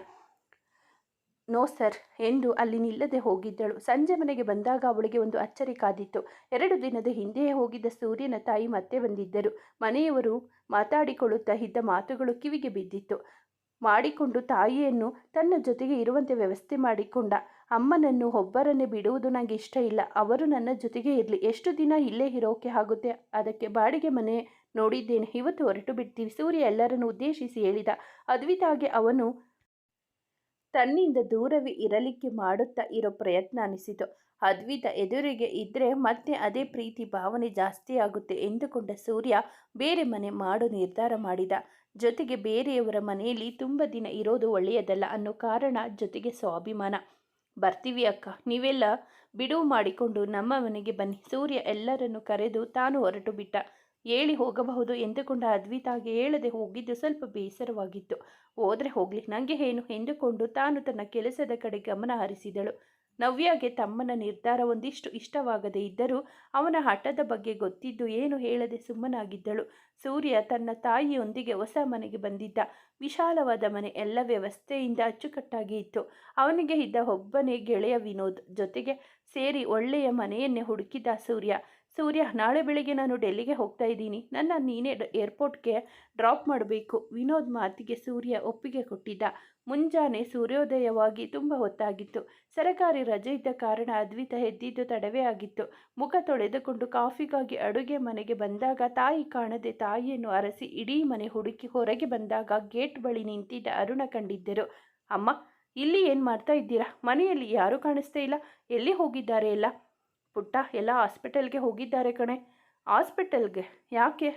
ನೋ ಸರ್ ಎಂದು ಅಲ್ಲಿ ನಿಲ್ಲದೆ ಹೋಗಿದ್ದಳು. ಸಂಜೆ ಮನೆಗೆ ಬಂದಾಗ ಅವಳಿಗೆ ಒಂದು ಅಚ್ಚರಿ ಕಾದಿತ್ತು. ಎರಡು ದಿನದ ಹಿಂದೆಯೇ ಹೋಗಿದ್ದ ಸೂರ್ಯನ ತಾಯಿ ಮತ್ತೆ ಬಂದಿದ್ದರು. ಮನೆಯವರು ಮಾತಾಡಿಕೊಳ್ಳುತ್ತಾ ಇದ್ದ ಮಾತುಗಳು ಕಿವಿಗೆ ಬಿದ್ದಿತ್ತು. ಮಾಡಿಕೊಂಡು ತಾಯಿಯನ್ನು ತನ್ನ ಜೊತೆಗೆ ಇರುವಂತೆ ವ್ಯವಸ್ಥೆ ಮಾಡಿಕೊಂಡ. ಅಮ್ಮನನ್ನು ಒಬ್ಬರನ್ನೇ ಬಿಡುವುದು ನನಗೆ ಇಷ್ಟ ಇಲ್ಲ. ಅವರು ನನ್ನ ಜೊತೆಗೆ ಇರಲಿ. ಎಷ್ಟು ದಿನ ಇಲ್ಲೇ ಇರೋಕೆ ಆಗುತ್ತೆ? ಅದಕ್ಕೆ ಬಾಡಿಗೆ ಮನೆ ನೋಡಿದ್ದೇನೆ. ಇವತ್ತು ಹೊರಟು ಬಿಡ್ತೀವಿ. ಸೂರ್ಯ ಎಲ್ಲರನ್ನು ಉದ್ದೇಶಿಸಿ ಹೇಳಿದ. ಅದ್ವಿತಾಗೆ ಅವನು ತನ್ನಿಂದ ದೂರವೇ ಇರಲಿಕ್ಕೆ ಮಾಡುತ್ತಾ ಇರೋ ಪ್ರಯತ್ನ ಅನಿಸಿತು. ಅದ್ವಿತ ಎದುರಿಗೆ ಇದ್ದರೆ ಮತ್ತೆ ಅದೇ ಪ್ರೀತಿ, ಭಾವನೆ ಜಾಸ್ತಿ ಆಗುತ್ತೆ ಎಂದುಕೊಂಡ ಸೂರ್ಯ ಬೇರೆ ಮನೆ ಮಾಡು ನಿರ್ಧಾರ ಮಾಡಿದ. ಜೊತೆಗೆ ಬೇರೆಯವರ ಮನೆಯಲ್ಲಿ ತುಂಬ ದಿನ ಇರೋದು ಒಳ್ಳೆಯದಲ್ಲ ಅನ್ನೋ ಕಾರಣ ಜೊತೆಗೆ ಸ್ವಾಭಿಮಾನ. ಬರ್ತೀವಿ ಅಕ್ಕ. ನೀವೆಲ್ಲ ಬಿಡುವು ಮಾಡಿಕೊಂಡು ನಮ್ಮ ಮನೆಗೆ ಬನ್ನಿ. ಸೂರ್ಯ ಎಲ್ಲರನ್ನು ಕರೆದು ತಾನು ಹೊರಟು ಬಿಟ್ಟ. ಹೇಳಿ ಹೋಗಬಹುದು ಎಂದುಕೊಂಡ ಅದ್ವಿತಾಗೆ ಹೇಳದೆ ಹೋಗಿದ್ದು ಸ್ವಲ್ಪ ಬೇಸರವಾಗಿತ್ತು. ಹೋದರೆ ಹೋಗಲಿ. ನನಗೆ ಏನು? ಎಂದುಕೊಂಡು ತಾನು ತನ್ನ ಕೆಲಸದ ಕಡೆ ಗಮನ ಹರಿಸಿದಳು. ನವ್ಯಾಗೆ ತಮ್ಮನ ನಿರ್ಧಾರ ಒಂದಿಷ್ಟು ಇಷ್ಟವಾಗದೇ ಇದ್ದರೂ ಅವನ ಹಠದ ಬಗ್ಗೆ ಗೊತ್ತಿದ್ದು ಏನು ಹೇಳದೆ ಸುಮ್ಮನಾಗಿದ್ದಳು. ಸೂರ್ಯ ತನ್ನ ತಾಯಿಯೊಂದಿಗೆ ಹೊಸ ಮನೆಗೆ ಬಂದಿದ್ದ. ವಿಶಾಲವಾದ ಮನೆ ಎಲ್ಲ ವ್ಯವಸ್ಥೆಯಿಂದ ಅಚ್ಚುಕಟ್ಟಾಗಿ ಇತ್ತು. ಅವನಿಗೆ ಇದ್ದ ಒಬ್ಬನೇ ಗೆಳೆಯ ವಿನೋದ್ ಜೊತೆಗೆ ಸೇರಿ ಒಳ್ಳೆಯ ಮನೆಯನ್ನೇ ಹುಡುಕಿದ್ದ ಸೂರ್ಯ. ಸೂರ್ಯ, ನಾಳೆ ಬೆಳಿಗ್ಗೆ ನಾನು ಡೆಲ್ಲಿಗೆ ಹೋಗ್ತಾ ಇದ್ದೀನಿ. ನನ್ನ ನೀನೇ ಏರ್ಪೋರ್ಟ್ಗೆ ಡ್ರಾಪ್ ಮಾಡಬೇಕು. ವಿನೋದ್ ಮಾತಿಗೆ ಸೂರ್ಯ ಒಪ್ಪಿಗೆ ಕೊಟ್ಟಿದ್ದ. ಮುಂಜಾನೆ ಸೂರ್ಯೋದಯವಾಗಿ ತುಂಬ ಹೊತ್ತಾಗಿತ್ತು. ಸರಕಾರಿ ರಜೆ ಇದ್ದ ಕಾರಣ ಅದ್ವಿತ ಎದ್ದಿದ್ದು ತಡವೇ ಆಗಿತ್ತು. ಮುಖ ತೊಳೆದುಕೊಂಡು ಕಾಫಿಗಾಗಿ ಅಡುಗೆ ಮನೆಗೆ ಬಂದಾಗ ತಾಯಿ ಕಾಣದೆ ತಾಯಿಯನ್ನು ಅರಸಿ ಇಡೀ ಮನೆ ಹುಡುಕಿ ಹೊರಗೆ ಬಂದಾಗ ಗೇಟ್ ಬಳಿ ನಿಂತಿದ್ದ ಅರುಣ ಕಂಡಿದ್ದರು. ಅಮ್ಮ, ಇಲ್ಲಿ ಏನು ಮಾಡ್ತಾ ಇದ್ದೀರಾ? ಮನೆಯಲ್ಲಿ ಯಾರೂ ಕಾಣಿಸ್ತಾ ಇಲ್ಲ. ಎಲ್ಲಿ ಹೋಗಿದ್ದಾರೆ ಎಲ್ಲ? ಪುಟ್ಟ, ಎಲ್ಲ ಹಾಸ್ಪಿಟಲ್ಗೆ ಹೋಗಿದ್ದಾರೆ ಕಣೆ. ಹಾಸ್ಪಿಟಲ್ಗೆ? ಯಾಕೆ?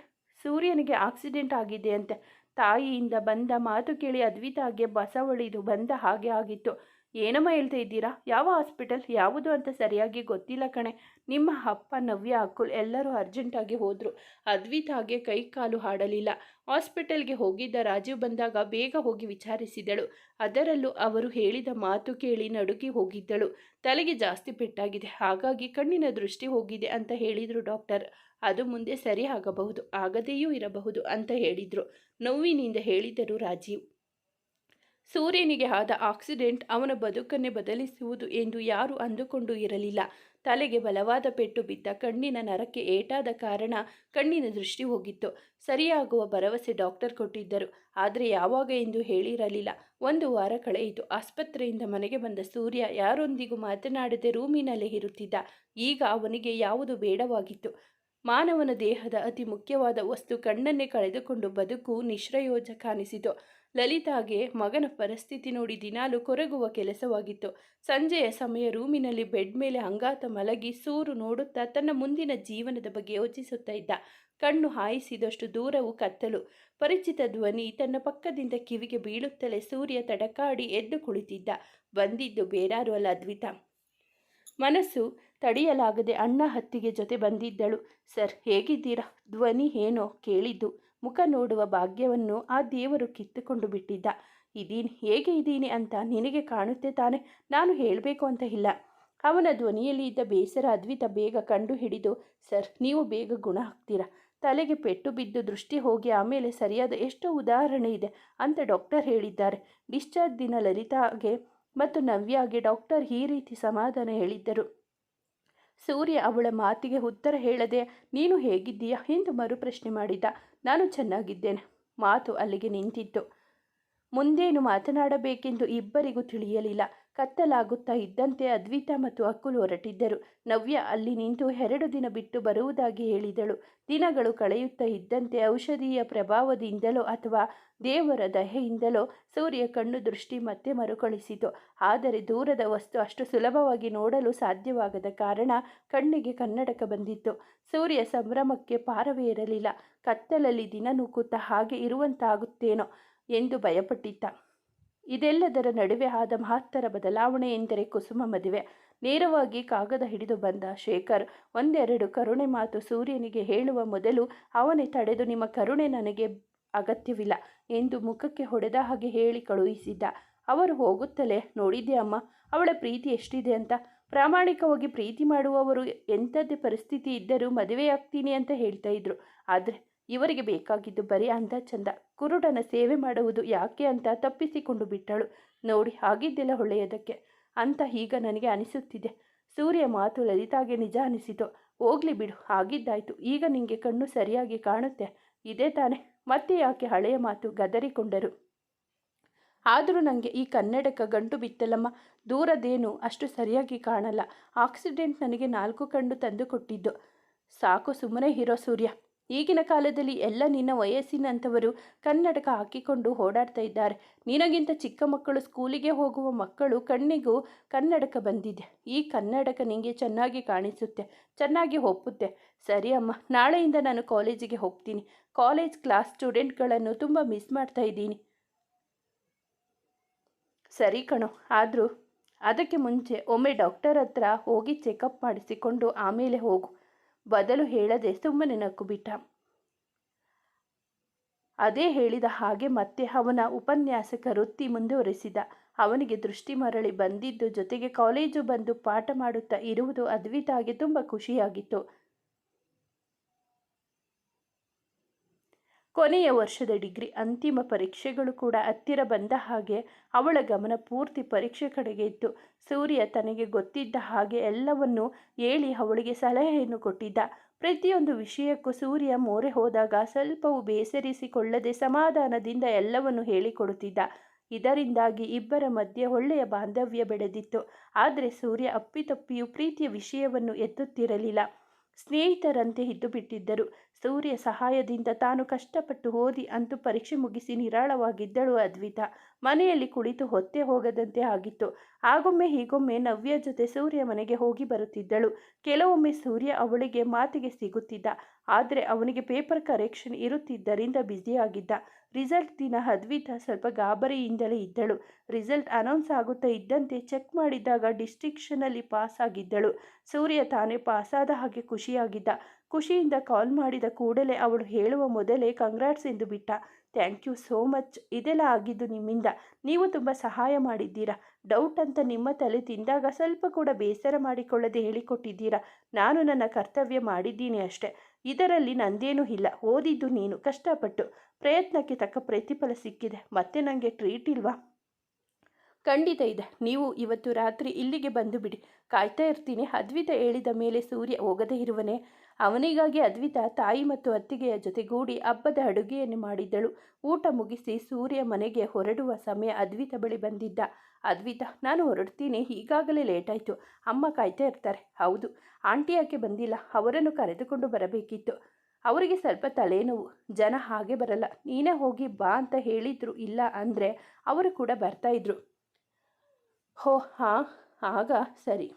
ಸೂರ್ಯನಿಗೆ ಆಕ್ಸಿಡೆಂಟ್ ಆಗಿದೆ ಅಂತೆ ತಾಯಿಯಿಂದ ಬಂದ ಮಾತು ಕೇಳಿ ಅದ್ವಿತಾಗೆ ಬಸವಳಿದು ಬಂದ ಹಾಗೆ ಆಗಿತ್ತು. ಏನಮ್ಮ ಹೇಳ್ತಾ ಇದ್ದೀರಾ? ಯಾವ ಹಾಸ್ಪಿಟಲ್? ಯಾವುದು ಅಂತ ಸರಿಯಾಗಿ ಗೊತ್ತಿಲ್ಲ ಕಣೆ. ನಿಮ್ಮ ಅಪ್ಪ ನವ್ಯ ಅಕ್ಕುಲ್ ಎಲ್ಲರೂ ಅರ್ಜೆಂಟಾಗಿ ಹೋದರು. ಅದ್ವಿತಾಗೆ ಕೈ ಕಾಲು ಹಾಡಲಿಲ್ಲ. ಹಾಸ್ಪಿಟಲ್ಗೆ ಹೋಗಿದ್ದ ರಾಜೀವ್ ಬಂದಾಗ ಬೇಗ ಹೋಗಿ ವಿಚಾರಿಸಿದಳು. ಅದರಲ್ಲೂ ಅವರು ಹೇಳಿದ ಮಾತು ಕೇಳಿ ನಡುಗಿ ಹೋಗಿದ್ದಳು. ತಲೆಗೆ ಜಾಸ್ತಿ ಪೆಟ್ಟಾಗಿದೆ. ಹಾಗಾಗಿ ಕಣ್ಣಿನ ದೃಷ್ಟಿ ಹೋಗಿದೆ ಅಂತ ಹೇಳಿದರು ಡಾಕ್ಟರ್. ಅದು ಮುಂದೆ ಸರಿ ಆಗಬಹುದು, ಆಗದೆಯೂ ಇರಬಹುದು ಅಂತ ಹೇಳಿದರು. ನೋವಿನಿಂದ ಹೇಳಿದರು ರಾಜೀವ್. ಸೂರ್ಯನಿಗೆ ಆದ ಆಕ್ಸಿಡೆಂಟ್ ಅವನ ಬದುಕನ್ನೇ ಬದಲಿಸುವುದು ಎಂದು ಯಾರೂ ಅಂದುಕೊಂಡು ಇರಲಿಲ್ಲ. ತಲೆಗೆ ಬಲವಾದ ಪೆಟ್ಟು ಬಿದ್ದ ಕಣ್ಣಿನ ನರಕ್ಕೆ ಏಟಾದ ಕಾರಣ ಕಣ್ಣಿನ ದೃಷ್ಟಿ ಹೋಗಿತ್ತು. ಸರಿಯಾಗುವ ಭರವಸೆ ಡಾಕ್ಟರ್ ಕೊಟ್ಟಿದ್ದರು. ಆದರೆ ಯಾವಾಗ ಎಂದು ಹೇಳಿರಲಿಲ್ಲ. ಒಂದು ವಾರ ಕಳೆಯಿತು. ಆಸ್ಪತ್ರೆಯಿಂದ ಮನೆಗೆ ಬಂದ ಸೂರ್ಯ ಯಾರೊಂದಿಗೂ ಮಾತನಾಡದೆ ರೂಮಿನಲ್ಲೇ ಇರುತ್ತಿದ್ದ. ಈಗ ಅವನಿಗೆ ಯಾವುದು ಬೇಡವಾಗಿತ್ತು. ಮಾನವನ ದೇಹದ ಅತಿ ಮುಖ್ಯವಾದ ವಸ್ತು ಕಣ್ಣನ್ನೇ ಕಳೆದುಕೊಂಡು ಬದುಕು ನಿಶ್ರಯೋಜಕ ಅನಿಸಿತು. ಲಲಿತಾಗೆ ಮಗನ ಪರಿಸ್ಥಿತಿ ನೋಡಿ ದಿನಾಲು ಕೊರಗುವ ಕೆಲಸವಾಗಿತ್ತು. ಸಂಜೆಯ ಸಮಯ ರೂಮಿನಲ್ಲಿ ಬೆಡ್ ಮೇಲೆ ಅಂಗಾತ ಮಲಗಿ ಸೂರು ನೋಡುತ್ತಾ ತನ್ನ ಮುಂದಿನ ಜೀವನದ ಬಗ್ಗೆ ಯೋಚಿಸುತ್ತಾ ಇದ್ದ. ಕಣ್ಣು ಹಾಯಿಸಿದಷ್ಟು ದೂರವು ಕತ್ತಲು. ಪರಿಚಿತ ಧ್ವನಿ ತನ್ನ ಪಕ್ಕದಿಂದ ಕಿವಿಗೆ ಬೀಳುತ್ತಲೇ ಸೂರ್ಯ ತಡಕಾಡಿ ಎದ್ದು ಕುಳಿತಿದ್ದ. ಬಂದಿದ್ದು ಬೇರಾರು ಅಲ್ಲ ಅದ್ವಿತ. ಮನಸ್ಸು ತಡೆಯಲಾಗದೆ ಅಣ್ಣ ಹತ್ತಿಗೆ ಜೊತೆ ಬಂದಿದ್ದಳು. ಸರ್, ಹೇಗಿದ್ದೀರಾ? ಧ್ವನಿ ಏನೋ ಕೇಳಿದ್ದು. ಮುಖ ನೋಡುವ ಭಾಗ್ಯವನ್ನು ಆ ದೇವರು ಕಿತ್ತುಕೊಂಡು ಬಿಟ್ಟಿದ್ದ. ಇದೀನಿ, ಹೇಗೆ ಇದ್ದೀನಿ ಅಂತ ನಿನಗೆ ಕಾಣುತ್ತೆ ತಾನೆ? ನಾನು ಹೇಳಬೇಕು ಅಂತ ಇಲ್ಲ. ಅವನ ಧ್ವನಿಯಲ್ಲಿ ಇದ್ದ ಬೇಸರ ಅದ್ವಿತ ಬೇಗ ಕಂಡು ಹಿಡಿದು ಸರ್, ನೀವು ಬೇಗ ಗುಣ ಹಾಕ್ತೀರಾ? ತಲೆಗೆ ಪೆಟ್ಟು ಬಿದ್ದು ದೃಷ್ಟಿ ಹೋಗಿ ಆಮೇಲೆ ಸರಿಯಾದ ಎಷ್ಟೋ ಉದಾಹರಣೆ ಇದೆ ಅಂತ ಡಾಕ್ಟರ್ ಹೇಳಿದ್ದಾರೆ. ಡಿಸ್ಚಾರ್ಜ್ ದಿನ ಲಲಿತಾಗೆ ಮತ್ತು ನವ್ಯಾಗೆ ಡಾಕ್ಟರ್ ಈ ರೀತಿ ಸಮಾಧಾನ ಹೇಳಿದ್ದರು. ಸೂರ್ಯ ಅವಳ ಮಾತಿಗೆ ಉತ್ತರ ಹೇಳದೆ, ನೀನು ಹೇಗಿದ್ದೀಯಾ? ಎಂದು ಮರುಪ್ರಶ್ನೆ ಮಾಡಿದ. ನಾನು ಚೆನ್ನಾಗಿದ್ದೇನೆ. ಮಾತು ಅಲ್ಲಿಗೆ ನಿಂತಿತ್ತು. ಮುಂದೇನು ಮಾತನಾಡಬೇಕೆಂದು ಇಬ್ಬರಿಗೂ ತಿಳಿಯಲಿಲ್ಲ. ಕತ್ತಲಾಗುತ್ತಾ ಇದ್ದಂತೆ ಅದ್ವಿತ ಮತ್ತು ಅಕ್ಕುಲ್ ಹೊರಟಿದ್ದರು. ನವ್ಯ ಅಲ್ಲಿ ನಿಂತು ಎರಡು ದಿನ ಬಿಟ್ಟು ಬರುವುದಾಗಿ ಹೇಳಿದಳು. ದಿನಗಳು ಕಳೆಯುತ್ತಾ ಇದ್ದಂತೆ ಔಷಧೀಯ ಪ್ರಭಾವದಿಂದಲೋ ಅಥವಾ ದೇವರ ದಹೆಯಿಂದಲೋ ಸೂರ್ಯ ಕಣ್ಣು ದೃಷ್ಟಿ ಮತ್ತೆ ಮರುಕಳಿಸಿತು. ಆದರೆ ದೂರದ ವಸ್ತು ಅಷ್ಟು ಸುಲಭವಾಗಿ ನೋಡಲು ಸಾಧ್ಯವಾಗದ ಕಾರಣ ಕಣ್ಣಿಗೆ ಕನ್ನಡಕ ಬಂದಿತ್ತು. ಸೂರ್ಯ ಸಂಭ್ರಮಕ್ಕೆ ಪಾರವೇ ಇರಲಿಲ್ಲ ಕತ್ತಲಲ್ಲಿ ದಿನ ನೂಕುತ್ತಾ ಹಾಗೆ ಇರುವಂತಾಗುತ್ತೇನೋ ಎಂದು ಭಯಪಟ್ಟಿದ್ದ. ಇದೆಲ್ಲದರ ನಡುವೆ ಆದ ಮಹತ್ತರ ಬದಲಾವಣೆ ಎಂದರೆ ಕುಸುಮ ಮದುವೆ. ನೇರವಾಗಿ ಕಾಗದ ಹಿಡಿದು ಬಂದ ಶೇಖರ್, ಒಂದೆರಡು ಕರುಣೆ ಮಾತು ಸೂರ್ಯನಿಗೆ ಹೇಳುವ ಮೊದಲು ಅವನೇ ತಡೆದು, ನಿಮ್ಮ ಕರುಣೆ ನನಗೆ ಅಗತ್ಯವಿಲ್ಲ ಎಂದು ಮುಖಕ್ಕೆ ಹೊಡೆದ ಹಾಗೆ ಹೇಳಿ ಕಳುಹಿಸಿದ್ದ. ಅವರು ಹೋಗುತ್ತಲೇ? ನೋಡಿದ್ದೆ ಅಮ್ಮ. ಅವಳ ಪ್ರೀತಿ ಎಷ್ಟಿದೆ ಅಂತ. ಪ್ರಾಮಾಣಿಕವಾಗಿ ಪ್ರೀತಿ ಮಾಡುವವರು ಎಂಥದ್ದೇ ಪರಿಸ್ಥಿತಿ ಇದ್ದರೂ ಮದುವೆಯಾಗ್ತೀನಿ ಅಂತ ಹೇಳ್ತಾ ಇದ್ರು. ಆದರೆ ಇವರಿಗೆ ಬೇಕಾಗಿದ್ದು ಬರೀ ಅಂದ ಚಂದ. ಕುರುಡನ ಸೇವೆ ಮಾಡುವುದು ಯಾಕೆ ಅಂತ ತಪ್ಪಿಸಿಕೊಂಡು ಬಿಟ್ಟಳು. ನೋಡಿ ಆಗಿದ್ದೆಲ್ಲ ಒಳ್ಳೆಯದಕ್ಕೆ. ಅಂತ ಈಗ ನನಗೆ ಅನಿಸುತ್ತಿದೆ. ಸೂರ್ಯ ಮಾತು ಲಲಿತಾಗೆ ನಿಜ ಅನಿಸಿತು. ಹೋಗ್ಲಿ ಬಿಡು ಆಗಿದ್ದಾಯ್ತು ಈಗ ನಿಂಗೆ ಕಣ್ಣು ಸರಿಯಾಗಿ ಕಾಣುತ್ತೆ. ಇದೇ ತಾನೆ. ಮತ್ತೆ ಯಾಕೆ ಹಳೆಯ ಮಾತು ಗದರಿಕೊಂಡರು? ಆದರೂ ನನಗೆ ಈ ಕನ್ನಡಕ ಗಂಟು ಬಿತ್ತಲಮ್ಮ ದೂರದೇನು ಅಷ್ಟು ಸರಿಯಾಗಿ ಕಾಣಲ್ಲ. ಆಕ್ಸಿಡೆಂಟ್ ನನಗೆ ನಾಲ್ಕು ಕಣ್ಣು ತಂದು ಕೊಟ್ಟಿದ್ದು ಸಾಕು ಸುಮ್ಮನೆ ಇರೋ ಸೂರ್ಯ. ಈಗಿನ ಕಾಲದಲ್ಲಿ ಎಲ್ಲ ನಿನ್ನ ವಯಸ್ಸಿನಂಥವರು ಕನ್ನಡಕ ಹಾಕಿಕೊಂಡು ಓಡಾಡ್ತಾ ಇದ್ದಾರೆ. ನಿನಗಿಂತ ಚಿಕ್ಕ ಮಕ್ಕಳು ಸ್ಕೂಲಿಗೆ ಹೋಗುವ ಮಕ್ಕಳು ಕಣ್ಣಿಗೂ ಕನ್ನಡಕ ಬಂದಿದೆ. ಈ ಕನ್ನಡಕ ನಿಮಗೆ ಚೆನ್ನಾಗಿ ಕಾಣಿಸುತ್ತೆ, ಚೆನ್ನಾಗಿ ಒಪ್ಪುತ್ತೆ. ಸರಿ ಅಮ್ಮ, ನಾಳೆಯಿಂದ ನಾನು ಕಾಲೇಜಿಗೆ ಹೋಗ್ತೀನಿ. ಕಾಲೇಜ್ ಕ್ಲಾಸ್ ಸ್ಟೂಡೆಂಟ್ಗಳನ್ನು ತುಂಬ ಮಿಸ್ ಮಾಡ್ತಾ ಇದ್ದೀನಿ. ಸರಿ ಕಣೋ, ಆದರೂ ಅದಕ್ಕೆ ಮುಂಚೆ ಒಮ್ಮೆ ಡಾಕ್ಟರ್ ಹತ್ರ ಹೋಗಿ ಚೆಕಪ್ ಮಾಡಿಸಿಕೊಂಡು ಆಮೇಲೆ ಹೋಗು. ಬದಲು ಹೇಳದೆ ಸುಮ್ಮನೆ ನಕ್ಕು ಬಿಟ್ಟ. ಅದೇ ಹೇಳಿದ ಹಾಗೆ ಮತ್ತೆ ಅವನ ಉಪನ್ಯಾಸಕ ವೃತ್ತಿ ಮುಂದುವರೆಸಿದ. ಅವನಿಗೆ ದೃಷ್ಟಿ ಮರಳಿ ಬಂದಿದ್ದು ಜೊತೆಗೆ ಕಾಲೇಜು ಬಂದು ಪಾಠ ಮಾಡುತ್ತಾ ಇರುವುದು ಅದ್ವಿತಾಗೆ ತುಂಬ ಖುಷಿಯಾಗಿತ್ತು. ಕೊನೆಯ ವರ್ಷದ ಡಿಗ್ರಿ ಅಂತಿಮ ಪರೀಕ್ಷೆಗಳು ಕೂಡ ಹತ್ತಿರ ಬಂದ ಹಾಗೆ ಅವಳ ಗಮನ ಪೂರ್ತಿ ಪರೀಕ್ಷೆ ಕಡೆಗೆ ಇತ್ತು. ಸೂರ್ಯ ತನಗೆ ಗೊತ್ತಿದ್ದ ಹಾಗೆ ಎಲ್ಲವನ್ನೂ ಹೇಳಿ ಅವಳಿಗೆ ಸಲಹೆಯನ್ನು ಕೊಟ್ಟಿದ್ದ. ಪ್ರತಿಯೊಂದು ವಿಷಯಕ್ಕೂ ಸೂರ್ಯ ಮೋರೆ ಹೋದಾಗ ಸ್ವಲ್ಪವೂ ಬೇಸರಿಸಿಕೊಳ್ಳದೆ ಸಮಾಧಾನದಿಂದ ಎಲ್ಲವನ್ನು ಹೇಳಿಕೊಡುತ್ತಿದ್ದ. ಇದರಿಂದಾಗಿ ಇಬ್ಬರ ಮಧ್ಯೆ ಒಳ್ಳೆಯ ಬಾಂಧವ್ಯ ಬೆಳೆದಿತ್ತು. ಆದರೆ ಸೂರ್ಯ ಅಪ್ಪಿತಪ್ಪಿಯು ಪ್ರೀತಿಯ ವಿಷಯವನ್ನು ಎತ್ತುತ್ತಿರಲಿಲ್ಲ. ಸ್ನೇಹಿತರಂತೆ ಇದ್ದು ಬಿಟ್ಟಿದ್ದರು ಸೂರ್ಯ ಸಹಾಯದಿಂದ ತಾನು ಕಷ್ಟಪಟ್ಟು ಓದಿ ಅಂತೂ ಪರೀಕ್ಷೆ ಮುಗಿಸಿ ನಿರಾಳವಾಗಿದ್ದಳು ಅದ್ವಿತ. ಮನೆಯಲ್ಲಿ ಕುಳಿತು ಹೊತ್ತೆ ಹೋಗದಂತೆ ಆಗಿತ್ತು. ಆಗೊಮ್ಮೆ ಹೀಗೊಮ್ಮೆ ನವ್ಯ ಜೊತೆ ಸೂರ್ಯ ಮನೆಗೆ ಹೋಗಿ ಬರುತ್ತಿದ್ದಳು. ಕೆಲವೊಮ್ಮೆ ಸೂರ್ಯ ಅವಳಿಗೆ ಮಾತಿಗೆ ಸಿಗುತ್ತಿದ್ದ. ಆದರೆ ಅವನಿಗೆ ಪೇಪರ್ ಕರೆಕ್ಷನ್ ಇರುತ್ತಿದ್ದರಿಂದ ಬ್ಯುಸಿಯಾಗಿದ್ದ. ರಿಸಲ್ಟ್ ದಿನ ಅದ್ವಿತ ಸ್ವಲ್ಪ ಗಾಬರಿಯಿಂದಲೇ ಇದ್ದಳು. ರಿಸಲ್ಟ್ ಅನೌನ್ಸ್ ಆಗುತ್ತಾ ಇದ್ದಂತೆ ಚೆಕ್ ಮಾಡಿದಾಗ ಡಿಸ್ಟಿಕ್ಷನಲ್ಲಿ ಪಾಸ್ ಆಗಿದ್ದಳು ಸೂರ್ಯ ತಾನೇ ಪಾಸಾದ ಹಾಗೆ ಖುಷಿಯಾಗಿದ್ದ. ಖುಷಿಯಿಂದ ಕಾಲ್ ಮಾಡಿದ ಕೂಡಲೇ ಅವಳು ಹೇಳುವ ಮೊದಲೇ, ಕಂಗ್ರಾಟ್ಸ್ ಎಂದು ಬಿಟ್ಟ. Thank you so much. ಇದೆಲ್ಲ ಆಗಿದ್ದು ನಿಮ್ಮಿಂದ. ನೀವು ತುಂಬ ಸಹಾಯ ಮಾಡಿದ್ದೀರಾ. ಡೌಟ್ ಅಂತ ನಿಮ್ಮ ತಲೆ ತಿಂದಾಗ ಸ್ವಲ್ಪ ಕೂಡ ಬೇಸರ ಮಾಡಿಕೊಳ್ಳದೆ ಹೇಳಿಕೊಟ್ಟಿದ್ದೀರಾ. ನಾನು ನನ್ನ ಕರ್ತವ್ಯ ಮಾಡಿದ್ದೀನಿ ಅಷ್ಟೆ. ಇದರಲ್ಲಿ ನಂದೇನೂ ಇಲ್ಲ. ಓದಿದ್ದು ನೀನು. ಕಷ್ಟಪಟ್ಟು. ಪ್ರಯತ್ನಕ್ಕೆ ತಕ್ಕ ಪ್ರತಿಫಲ ಸಿಕ್ಕಿದೆ. ಮತ್ತೆ ನನಗೆ ಟ್ರೀಟ್ ಇಲ್ವಾ? ಖಂಡಿತ ಇದೆ. ನೀವು ಇವತ್ತು ರಾತ್ರಿ ಇಲ್ಲಿಗೆ ಬಂದು ಬಿಡಿ. ಕಾಯ್ತಾ ಇರ್ತೀನಿ. ಅದ್ವಿತ ಹೇಳಿದ ಮೇಲೆ ಸೂರ್ಯ ಹೋಗದೇ ಇರುವನೇ. ಅವನಿಗಾಗಿ ಅದ್ವಿತ ತಾಯಿ ಮತ್ತು ಅತ್ತಿಗೆಯ ಜೊತೆಗೂಡಿ ಹಬ್ಬದ ಅಡುಗೆಯನ್ನು ಮಾಡಿದ್ದಳು. ಊಟ ಮುಗಿಸಿ ಸೂರ್ಯ ಮನೆಗೆ ಹೊರಡುವ ಸಮಯ ಅದ್ವಿತ ಬಳಿ ಬಂದಿದ್ದ. ಅದ್ವಿತ, ನಾನು ಹೊರಡ್ತೀನಿ. ಈಗಾಗಲೇ ಲೇಟಾಯಿತು ಅಮ್ಮ ಕಾಯ್ತಾ ಇರ್ತಾರೆ. ಹೌದು, ಆಂಟಿ ಯಾಕೆ ಬಂದಿಲ್ಲ? ಅವರನ್ನು ಕರೆದುಕೊಂಡು ಬರಬೇಕಿತ್ತು. ಅವರಿಗೆ ಸ್ವಲ್ಪ ತಲೆನೋವು. ಜನ ಹಾಗೆ ಬರಲ್ಲ. ನೀನೇ ಹೋಗಿ ಬಾ ಅಂತ ಹೇಳಿದ್ರು. ಇಲ್ಲ ಅಂದರೆ ಅವರು ಕೂಡ ಬರ್ತಾ ಬರ್ತಾಯಿದ್ರು ಹೋ, ಹಾಂ, ಆಗ ಸರಿ.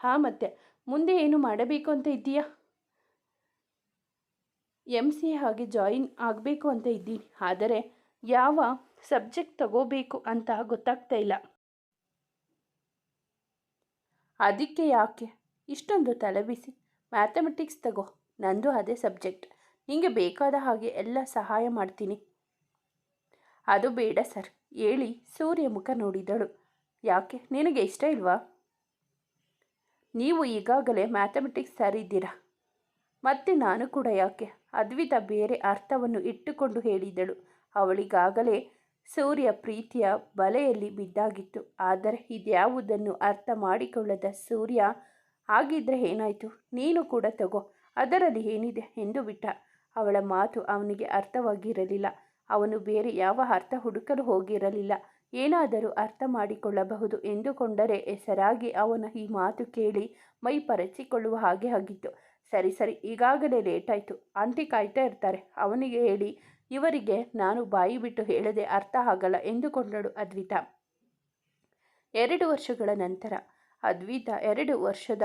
ಹಾಂ, ಮತ್ತೆ. ಮುಂದೆ ಏನು ಮಾಡಬೇಕು ಅಂತ ಇದ್ದೀಯಾ? ಎಂ ಸಿ ಎ ಹಾಗೆ ಜಾಯಿನ್ ಆಗಬೇಕು ಅಂತ ಇದ್ದೀನಿ. ಆದರೆ ಯಾವ ಸಬ್ಜೆಕ್ಟ್ ತಗೋಬೇಕು ಅಂತ ಗೊತ್ತಾಗ್ತಾ ಇಲ್ಲ. ಅದಕ್ಕೆ ಯಾಕೆ? ಇಷ್ಟೊಂದು ತಲೆಬಿಸಿ ಮ್ಯಾಥಮೆಟಿಕ್ಸ್ ತಗೋ. ನಂದು ಅದೇ ಸಬ್ಜೆಕ್ಟ್ ನಿಮಗೆ ಬೇಕಾದ ಹಾಗೆ ಎಲ್ಲ ಸಹಾಯ ಮಾಡ್ತೀನಿ. ಅದು ಬೇಡ ಸರ್ ಹೇಳಿ ಸೂರ್ಯ ಮುಖ ನೋಡಿದಳು. ಯಾಕೆ? ನಿನಗೆ ಇಷ್ಟ ಇಲ್ವಾ? ನೀವು ಈಗಾಗಲೇ ಮ್ಯಾಥಮೆಟಿಕ್ಸ್ ಸರಿದ್ದೀರಾ ಮತ್ತೆ ನಾನು ಕೂಡ ಯಾಕೆ? ಅದ್ವಿತ ಬೇರೆ ಅರ್ಥವನ್ನು ಇಟ್ಟುಕೊಂಡು ಹೇಳಿದಳು. ಅವಳಿಗಾಗಲೇ ಸೂರ್ಯ ಪ್ರೀತಿಯ ಬಲೆಯಲ್ಲಿ ಬಿದ್ದಾಗಿತ್ತು. ಆದರೆ ಇದ್ಯಾವುದನ್ನು ಅರ್ಥ ಮಾಡಿಕೊಳ್ಳದ ಸೂರ್ಯ ಆಗಿದ್ರೆ ಏನಾಯಿತು? ನೀನು ಕೂಡ ತಗೋ, ಅದರಲ್ಲಿ ಏನಿದೆ? ಎಂದು ಬಿಟ್ಟ. ಅವಳ ಮಾತು ಅವನಿಗೆ ಅರ್ಥವಾಗಿರಲಿಲ್ಲ. ಅವನು ಬೇರೆ ಯಾವ ಅರ್ಥ ಹುಡುಕಲು ಹೋಗಿರಲಿಲ್ಲ. ಏನಾದರೂ ಅರ್ಥ ಮಾಡಿಕೊಳ್ಳಬಹುದು ಎಂದುಕೊಂಡರೆ ಹೆಸರಾಗಿ ಅವನ ಈ ಮಾತು ಕೇಳಿ ಮೈ ಪರಚಿಕೊಳ್ಳುವ ಹಾಗೆ ಆಗಿತ್ತು. ಸರಿ ಸರಿ, ಈಗಾಗಲೇ ಲೇಟಾಯಿತು. ಆಂಟಿ ಕಾಯ್ತಾ ಇರ್ತಾರೆ. ಅವನಿಗೆ ಹೇಳಿ, ಇವರಿಗೆ ನಾನು ಬಾಯಿ ಬಿಟ್ಟು ಹೇಳದೆ ಅರ್ಥ ಆಗಲ್ಲ ಎಂದುಕೊಂಡಳು ಅದ್ವಿತಾ. ಎರಡು ವರ್ಷಗಳ ನಂತರ ಅದ್ವಿತಾ ಎರಡು ವರ್ಷದ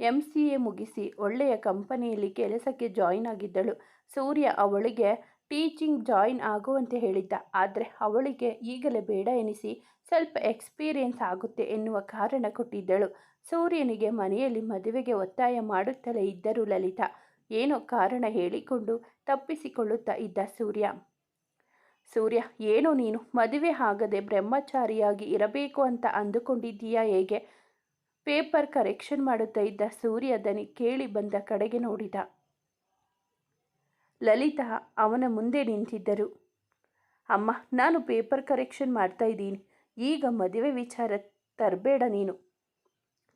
ಎಂ ಸಿ ಎ ಮುಗಿಸಿ ಒಳ್ಳೆಯ ಕಂಪನಿಯಲ್ಲಿ ಕೆಲಸಕ್ಕೆ ಜಾಯಿನ್ ಆಗಿದ್ದಳು. ಸೂರ್ಯ ಅವಳಿಗೆ, ಟೀಚಿಂಗ್ ಜಾಯಿನ್ ಆಗುವಂತೆ ಹೇಳಿದ್ದ. ಆದರೆ ಅವಳಿಗೆ ಈಗಲೇ ಬೇಡ ಎನಿಸಿ ಸ್ವಲ್ಪ ಎಕ್ಸ್ಪೀರಿಯನ್ಸ್ ಆಗುತ್ತೆ ಎನ್ನುವ ಕಾರಣ ಕೊಟ್ಟಿದ್ದಳು. ಸೂರ್ಯನಿಗೆ ಮನೆಯಲ್ಲಿ ಮದುವೆಗೆ ಒತ್ತಾಯ ಮಾಡುತ್ತಲೇ ಇದ್ದರು ಲಲಿತಾ. ಏನೋ ಕಾರಣ ಹೇಳಿಕೊಂಡು ತಪ್ಪಿಸಿಕೊಳ್ಳುತ್ತಾ ಇದ್ದ ಸೂರ್ಯ. ಸೂರ್ಯ, ಏನು ನೀನು? ಮದುವೆ ಆಗದೆ ಬ್ರಹ್ಮಚಾರಿಯಾಗಿ ಇರಬೇಕು ಅಂತ ಅಂದುಕೊಂಡಿದ್ದೀಯಾ ಹೇಗೆ? ಪೇಪರ್ ಕರೆಕ್ಷನ್ ಮಾಡುತ್ತಾ ಇದ್ದ ಸೂರ್ಯ ದನಿ ಕೇಳಿ ಬಂದ ಕಡೆಗೆ ನೋಡಿದ. ಲಲಿತಾ ಅವನ ಮುಂದೆ ನಿಂತಿದ್ದರು. ಅಮ್ಮ, ನಾನು ಪೇಪರ್ ಕರೆಕ್ಷನ್ ಮಾಡ್ತಾ ಇದ್ದೀನಿ. ಈಗ ಮದುವೆ ವಿಚಾರ ತರಬೇಡ ನೀನು.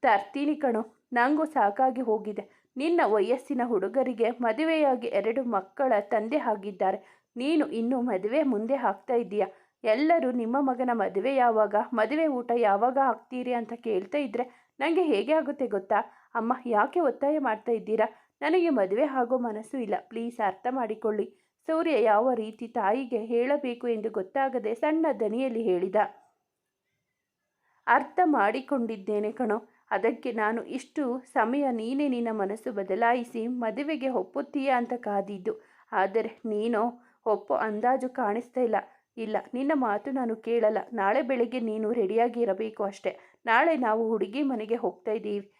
ತರ್ತೀನಿ ಕಣೋ ನನಗೂ ಸಾಕಾಗಿ ಹೋಗಿದೆ. ನಿನ್ನ ವಯಸ್ಸಿನ ಹುಡುಗರಿಗೆ ಮದುವೆಯಾಗಿ ಎರಡು ಮಕ್ಕಳ ತಂದೆ ಆಗಿದ್ದಾರೆ. ನೀನು ಇನ್ನೂ ಮದುವೆ ಮುಂದೆ ಹಾಕ್ತಾ ಇದ್ದೀಯಾ ಎಲ್ಲರೂ ನಿಮ್ಮ ಮಗನ ಮದುವೆ ಯಾವಾಗ, ಮದುವೆ ಊಟ ಯಾವಾಗ ಹಾಕ್ತೀರಿ ಅಂತ ಕೇಳ್ತಾ ಇದ್ರೆ ನನಗೆ ಹೇಗೆ ಆಗುತ್ತೆ ಗೊತ್ತಾ? ಅಮ್ಮ, ಯಾಕೆ ಒತ್ತಾಯ ಮಾಡ್ತಾ ಇದ್ದೀರಾ? ನನಗೆ ಮದುವೆ ಆಗೋ ಮನಸ್ಸು ಇಲ್ಲ. ಪ್ಲೀಸ್ ಅರ್ಥ ಮಾಡಿಕೊಳ್ಳಿ. ಸೂರ್ಯ ಯಾವ ರೀತಿ ತಾಯಿಗೆ ಹೇಳಬೇಕು ಎಂದು ಗೊತ್ತಾಗದೆ ಸಣ್ಣ ದನಿಯಲ್ಲಿ ಹೇಳಿದ. ಅರ್ಥ ಮಾಡಿಕೊಂಡಿದ್ದೇನೆ ಕಣೋ. ಅದಕ್ಕೆ ನಾನು ಇಷ್ಟು ಸಮಯ ನೀನೇ ನಿನ್ನ ಮನಸ್ಸು ಬದಲಾಯಿಸಿ ಮದುವೆಗೆ ಒಪ್ಪುತ್ತೀಯಾ ಅಂತ ಕಾದಿದ್ದು. ಆದರೆ ನೀನು ಒಪ್ಪೋ ಅಂದಾಜು ಕಾಣಿಸ್ತಾ ಇಲ್ಲ. ಇಲ್ಲ, ನಿನ್ನ ಮಾತು ನಾನು ಕೇಳಲ್ಲ. ನಾಳೆ ಬೆಳಿಗ್ಗೆ ನೀನು ರೆಡಿಯಾಗಿ ಇರಬೇಕು ಅಷ್ಟೆ. ನಾಳೆ ನಾವು ಹುಡುಗಿ ಮನೆಗೆ ಹೋಗ್ತಾ ಇದ್ದೀವಿ.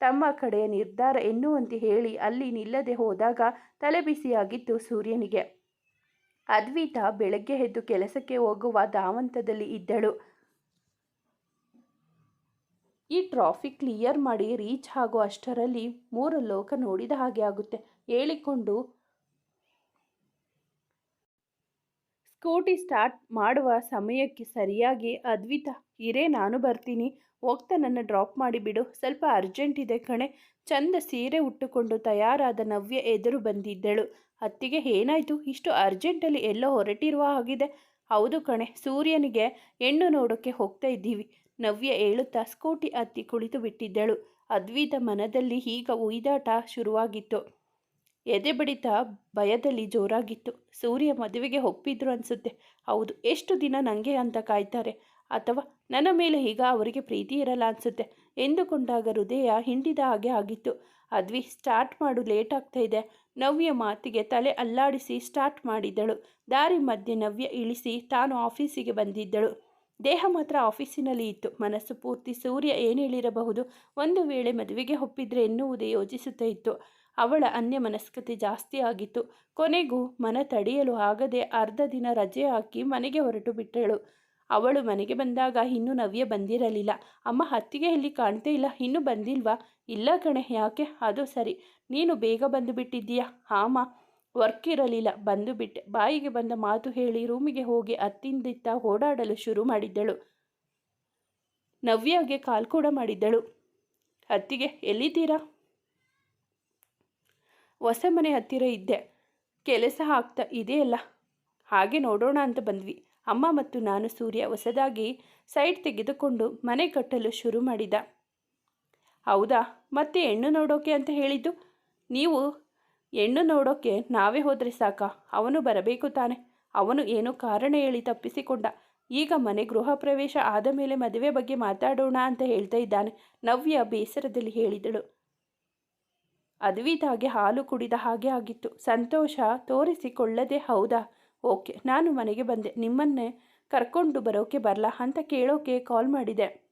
ತಮ್ಮ ಕಡೆಯ ನಿರ್ಧಾರ ಎನ್ನುವಂತೆ ಹೇಳಿ ಅಲ್ಲಿ ನಿಲ್ಲದೆ ಹೋದಾಗ ತಲೆಬಿಸಿಯಾಗಿತ್ತು ಸೂರ್ಯನಿಗೆ. ಅದ್ವಿತಾ ಬೆಳಗ್ಗೆ ಎದ್ದು ಕೆಲಸಕ್ಕೆ ಹೋಗುವ ಧಾವಂತದಲ್ಲಿ ಇದ್ದಳು. ಈ ಟ್ರಾಫಿಕ್ ಕ್ಲಿಯರ್ ಮಾಡಿ ರೀಚ್ ಆಗೋ ಅಷ್ಟರಲ್ಲಿ ಮೂರು ಲೋಕ ನೋಡಿದ ಹಾಗೆ ಆಗುತ್ತೆ. ಹೇಳಿಕೊಂಡು ಸ್ಕೂಟಿ ಸ್ಟಾರ್ಟ್ ಮಾಡುವ ಸಮಯಕ್ಕೆ ಸರಿಯಾಗಿ ಅದ್ವಿತ, ಇರೇ ನಾನು ಬರ್ತೀನಿ. ಹೋಗ್ತಾ ನನ್ನ ಡ್ರಾಪ್ ಮಾಡಿಬಿಡು ಸ್ವಲ್ಪ ಅರ್ಜೆಂಟ್ ಇದೆ ಕಣೆ. ಚಂದ ಸೀರೆ ಉಟ್ಟುಕೊಂಡು ತಯಾರಾದ ನವ್ಯ ಎದುರು ಬಂದಿದ್ದಳು. ಅತ್ತಿಗೆ ಏನಾಯಿತು? ಇಷ್ಟು ಅರ್ಜೆಂಟಲ್ಲಿ ಎಲ್ಲೋ ಹೊರಟಿರುವ ಹಾಗಿದೆ. ಹೌದು ಕಣೆ, ಸೂರ್ಯನಿಗೆ ಹೆಣ್ಣು ನೋಡೋಕ್ಕೆ ಹೋಗ್ತಾ ಇದ್ದೀವಿ. ನವ್ಯ ಹೇಳುತ್ತಾ ಸ್ಕೂಟಿ ಹತ್ತಿ ಕುಳಿತು ಬಿಟ್ಟಿದ್ದಳು. ಅದ್ವಿತ ಮನದಲ್ಲಿ ಈಗ ಉಯ್ದಾಟ ಶುರುವಾಗಿತ್ತು. ಎದೆ ಬಡಿತ ಭಯದಲ್ಲಿ ಜೋರಾಗಿತ್ತು. ಸೂರ್ಯ ಮದುವೆಗೆ ಒಪ್ಪಿದ್ರು ಅನಿಸುತ್ತೆ. ಹೌದು, ಎಷ್ಟು ದಿನ ನನಗೆ ಅಂತ ಕಾಯ್ತಾರೆ. ಅಥವಾ ನನ್ನ ಮೇಲೆ ಈಗ ಅವರಿಗೆ ಪ್ರೀತಿ ಇರಲ್ಲ ಅನಿಸುತ್ತೆ. ಎಂದುಕೊಂಡಾಗ ಹೃದಯ ಹಿಂಡಿದ ಹಾಗೆ ಆಗಿತ್ತು. ಅದ್ವಿ, ಸ್ಟಾರ್ಟ್ ಮಾಡು, ಲೇಟ್ ಆಗ್ತಾ ಇದೆ. ನವ್ಯ ಮಾತಿಗೆ ತಲೆ ಅಲ್ಲಾಡಿಸಿ ಸ್ಟಾರ್ಟ್ ಮಾಡಿದ್ದಳು. ದಾರಿ ಮಧ್ಯೆ ನವ್ಯ ಇಳಿಸಿ ತಾನು ಆಫೀಸಿಗೆ ಬಂದಿದ್ದಳು. ದೇಹ ಮಾತ್ರ ಆಫೀಸಿನಲ್ಲಿ ಇತ್ತು. ಮನಸ್ಸು ಪೂರ್ತಿ ಸೂರ್ಯ ಏನು ಹೇಳಿರಬಹುದು? ಒಂದು ವೇಳೆ ಮದುವೆಗೆ ಒಪ್ಪಿದ್ರೆ ಎನ್ನುವುದೇ ಯೋಚಿಸುತ್ತಾ ಇತ್ತು. ಅವಳ ಅನ್ಯ ಮನಸ್ಕತೆ ಜಾಸ್ತಿ ಆಗಿತ್ತು. ಕೊನೆಗೂ ಮನ ತಡೆಯಲು ಆಗದೆ ಅರ್ಧ ದಿನ ರಜೆ ಹಾಕಿ ಮನೆಗೆ ಹೊರಟು ಬಿಟ್ಟಳು. ಅವಳು ಮನೆಗೆ ಬಂದಾಗ ಇನ್ನೂ ನವ್ಯ ಬಂದಿರಲಿಲ್ಲ. ಅಮ್ಮ ಹತ್ತಿಗೆ ಇಲ್ಲಿ ಕಾಣ್ತೇ ಇಲ್ಲ. ಇನ್ನೂ ಬಂದಿಲ್ವಾ? ಇಲ್ಲ ಕಣೆ, ಯಾಕೆ? ಅದು ಸರಿ. ನೀನು ಬೇಗ ಬಂದು ಬಿಟ್ಟಿದ್ದೀಯಾ? ಹಾಮ ವರ್ಕ್ ಇರಲಿಲ್ಲ ಬಂದು ಬಿಟ್ಟೆ. ಬಾಯಿಗೆ ಬಂದ ಮಾತು ಹೇಳಿ ರೂಮಿಗೆ ಹೋಗಿ ಅತ್ತಿಂದಿತ್ತ ಓಡಾಡಲು ಶುರು ಮಾಡಿದ್ದಳು. ನವ್ಯಾಗೆ ಕಾಲ್ ಕೂಡ ಮಾಡಿದ್ದಳು. ಅತ್ತಿಗೆ, ಎಲ್ಲಿದ್ದೀರಾ? ಹೊಸ ಮನೆ ಹತ್ತಿರ ಇದ್ದೆ. ಕೆಲಸ ಆಗ್ತಾ ಇದೆಯಲ್ಲ ಹಾಗೆ ನೋಡೋಣ ಅಂತ ಬಂದ್ವಿ. ಅಮ್ಮ ಮತ್ತು ನಾನು ಸೂರ್ಯ ಹೊಸದಾಗಿ ಸೈಡ್ ತೆಗೆದುಕೊಂಡು ಮನೆ ಕಟ್ಟಲು ಶುರು ಮಾಡಿದ. ಹೌದಾ? ಮತ್ತೆ ಹೆಣ್ಣು ನೋಡೋಕೆ ಅಂತ ಹೇಳಿದ್ದು? ನೀವು ಹೆಣ್ಣು ನೋಡೋಕೆ ನಾವೇ ಹೋದರೆ ಸಾಕ. ಅವನು ಬರಬೇಕು ತಾನೆ. ಅವನು ಏನೋ ಕಾರಣ ಹೇಳಿ ತಪ್ಪಿಸಿಕೊಂಡ. ಈಗ ಮನೆ ಗೃಹ ಪ್ರವೇಶ ಆದ ಮೇಲೆ ಮದುವೆ ಬಗ್ಗೆ ಮಾತಾಡೋಣ ಅಂತ ಹೇಳ್ತಾ ಇದ್ದಾನೆ. ನವ್ಯ ಬೇಸರದಲ್ಲಿ ಹೇಳಿದಳು. ಅದ್ವಿತಾಗೆ ಹಾಲು ಕುಡಿದ ಹಾಗೆ ಆಗಿತ್ತು. ಸಂತೋಷ ತೋರಿಸಿಕೊಳ್ಳದೆ, ಹೌದಾ? ಓಕೆ, ನಾನು ಮನೆಗೆ ಬಂದೆ. ನಿಮ್ಮನ್ನೇ ಕರ್ಕೊಂಡು ಬರೋಕೆ ಬರಲ್ಲ ಅಂತ ಕೇಳೋಕೆ ಕಾಲ್ ಮಾಡಿದೆ.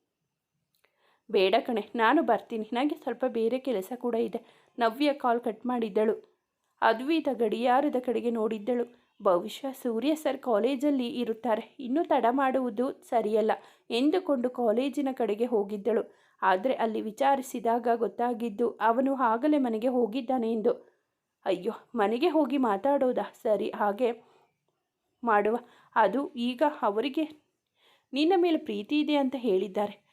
ಬೇಡ ಕಣೆ, ನಾನು ಬರ್ತೀನಿ. ನನಗೆ ಸ್ವಲ್ಪ ಬೇರೆ ಕೆಲಸ ಕೂಡ ಇದೆ. ನವ್ಯ ಕಾಲ್ ಕಟ್ ಮಾಡಿದ್ದಳು ಅದ್ವಿತ ಗಡಿಯಾರದ ಕಡೆಗೆ ನೋಡಿದ್ದಳು. ಬಹುಶಃ ಸೂರ್ಯ ಸರ್ ಕಾಲೇಜಲ್ಲಿ ಇರುತ್ತಾರೆ. ಇನ್ನೂ ತಡ ಮಾಡುವುದು ಸರಿಯಲ್ಲ ಎಂದುಕೊಂಡು ಕಾಲೇಜಿನ ಕಡೆಗೆ ಹೋಗಿದ್ದಳು. ಆದರೆ ಅಲ್ಲಿ ವಿಚಾರಿಸಿದಾಗ ಗೊತ್ತಾಗಿದ್ದು ಅವನು ಆಗಲೇ ಮನೆಗೆ ಹೋಗಿದ್ದಾನೆ ಎಂದು. ಅಯ್ಯೋ, ಮನೆಗೆ ಹೋಗಿ ಮಾತಾಡೋದಾ? ಸರಿ, ಹಾಗೆ ಮಾಡುವ. ಅದು ಈಗ ಅವರಿಗೆ, ನಿನ್ನ ಮೇಲೆ ಪ್ರೀತಿ ಇದೆ ಅಂತ ಹೇಳಿದ್ದಾರೆ.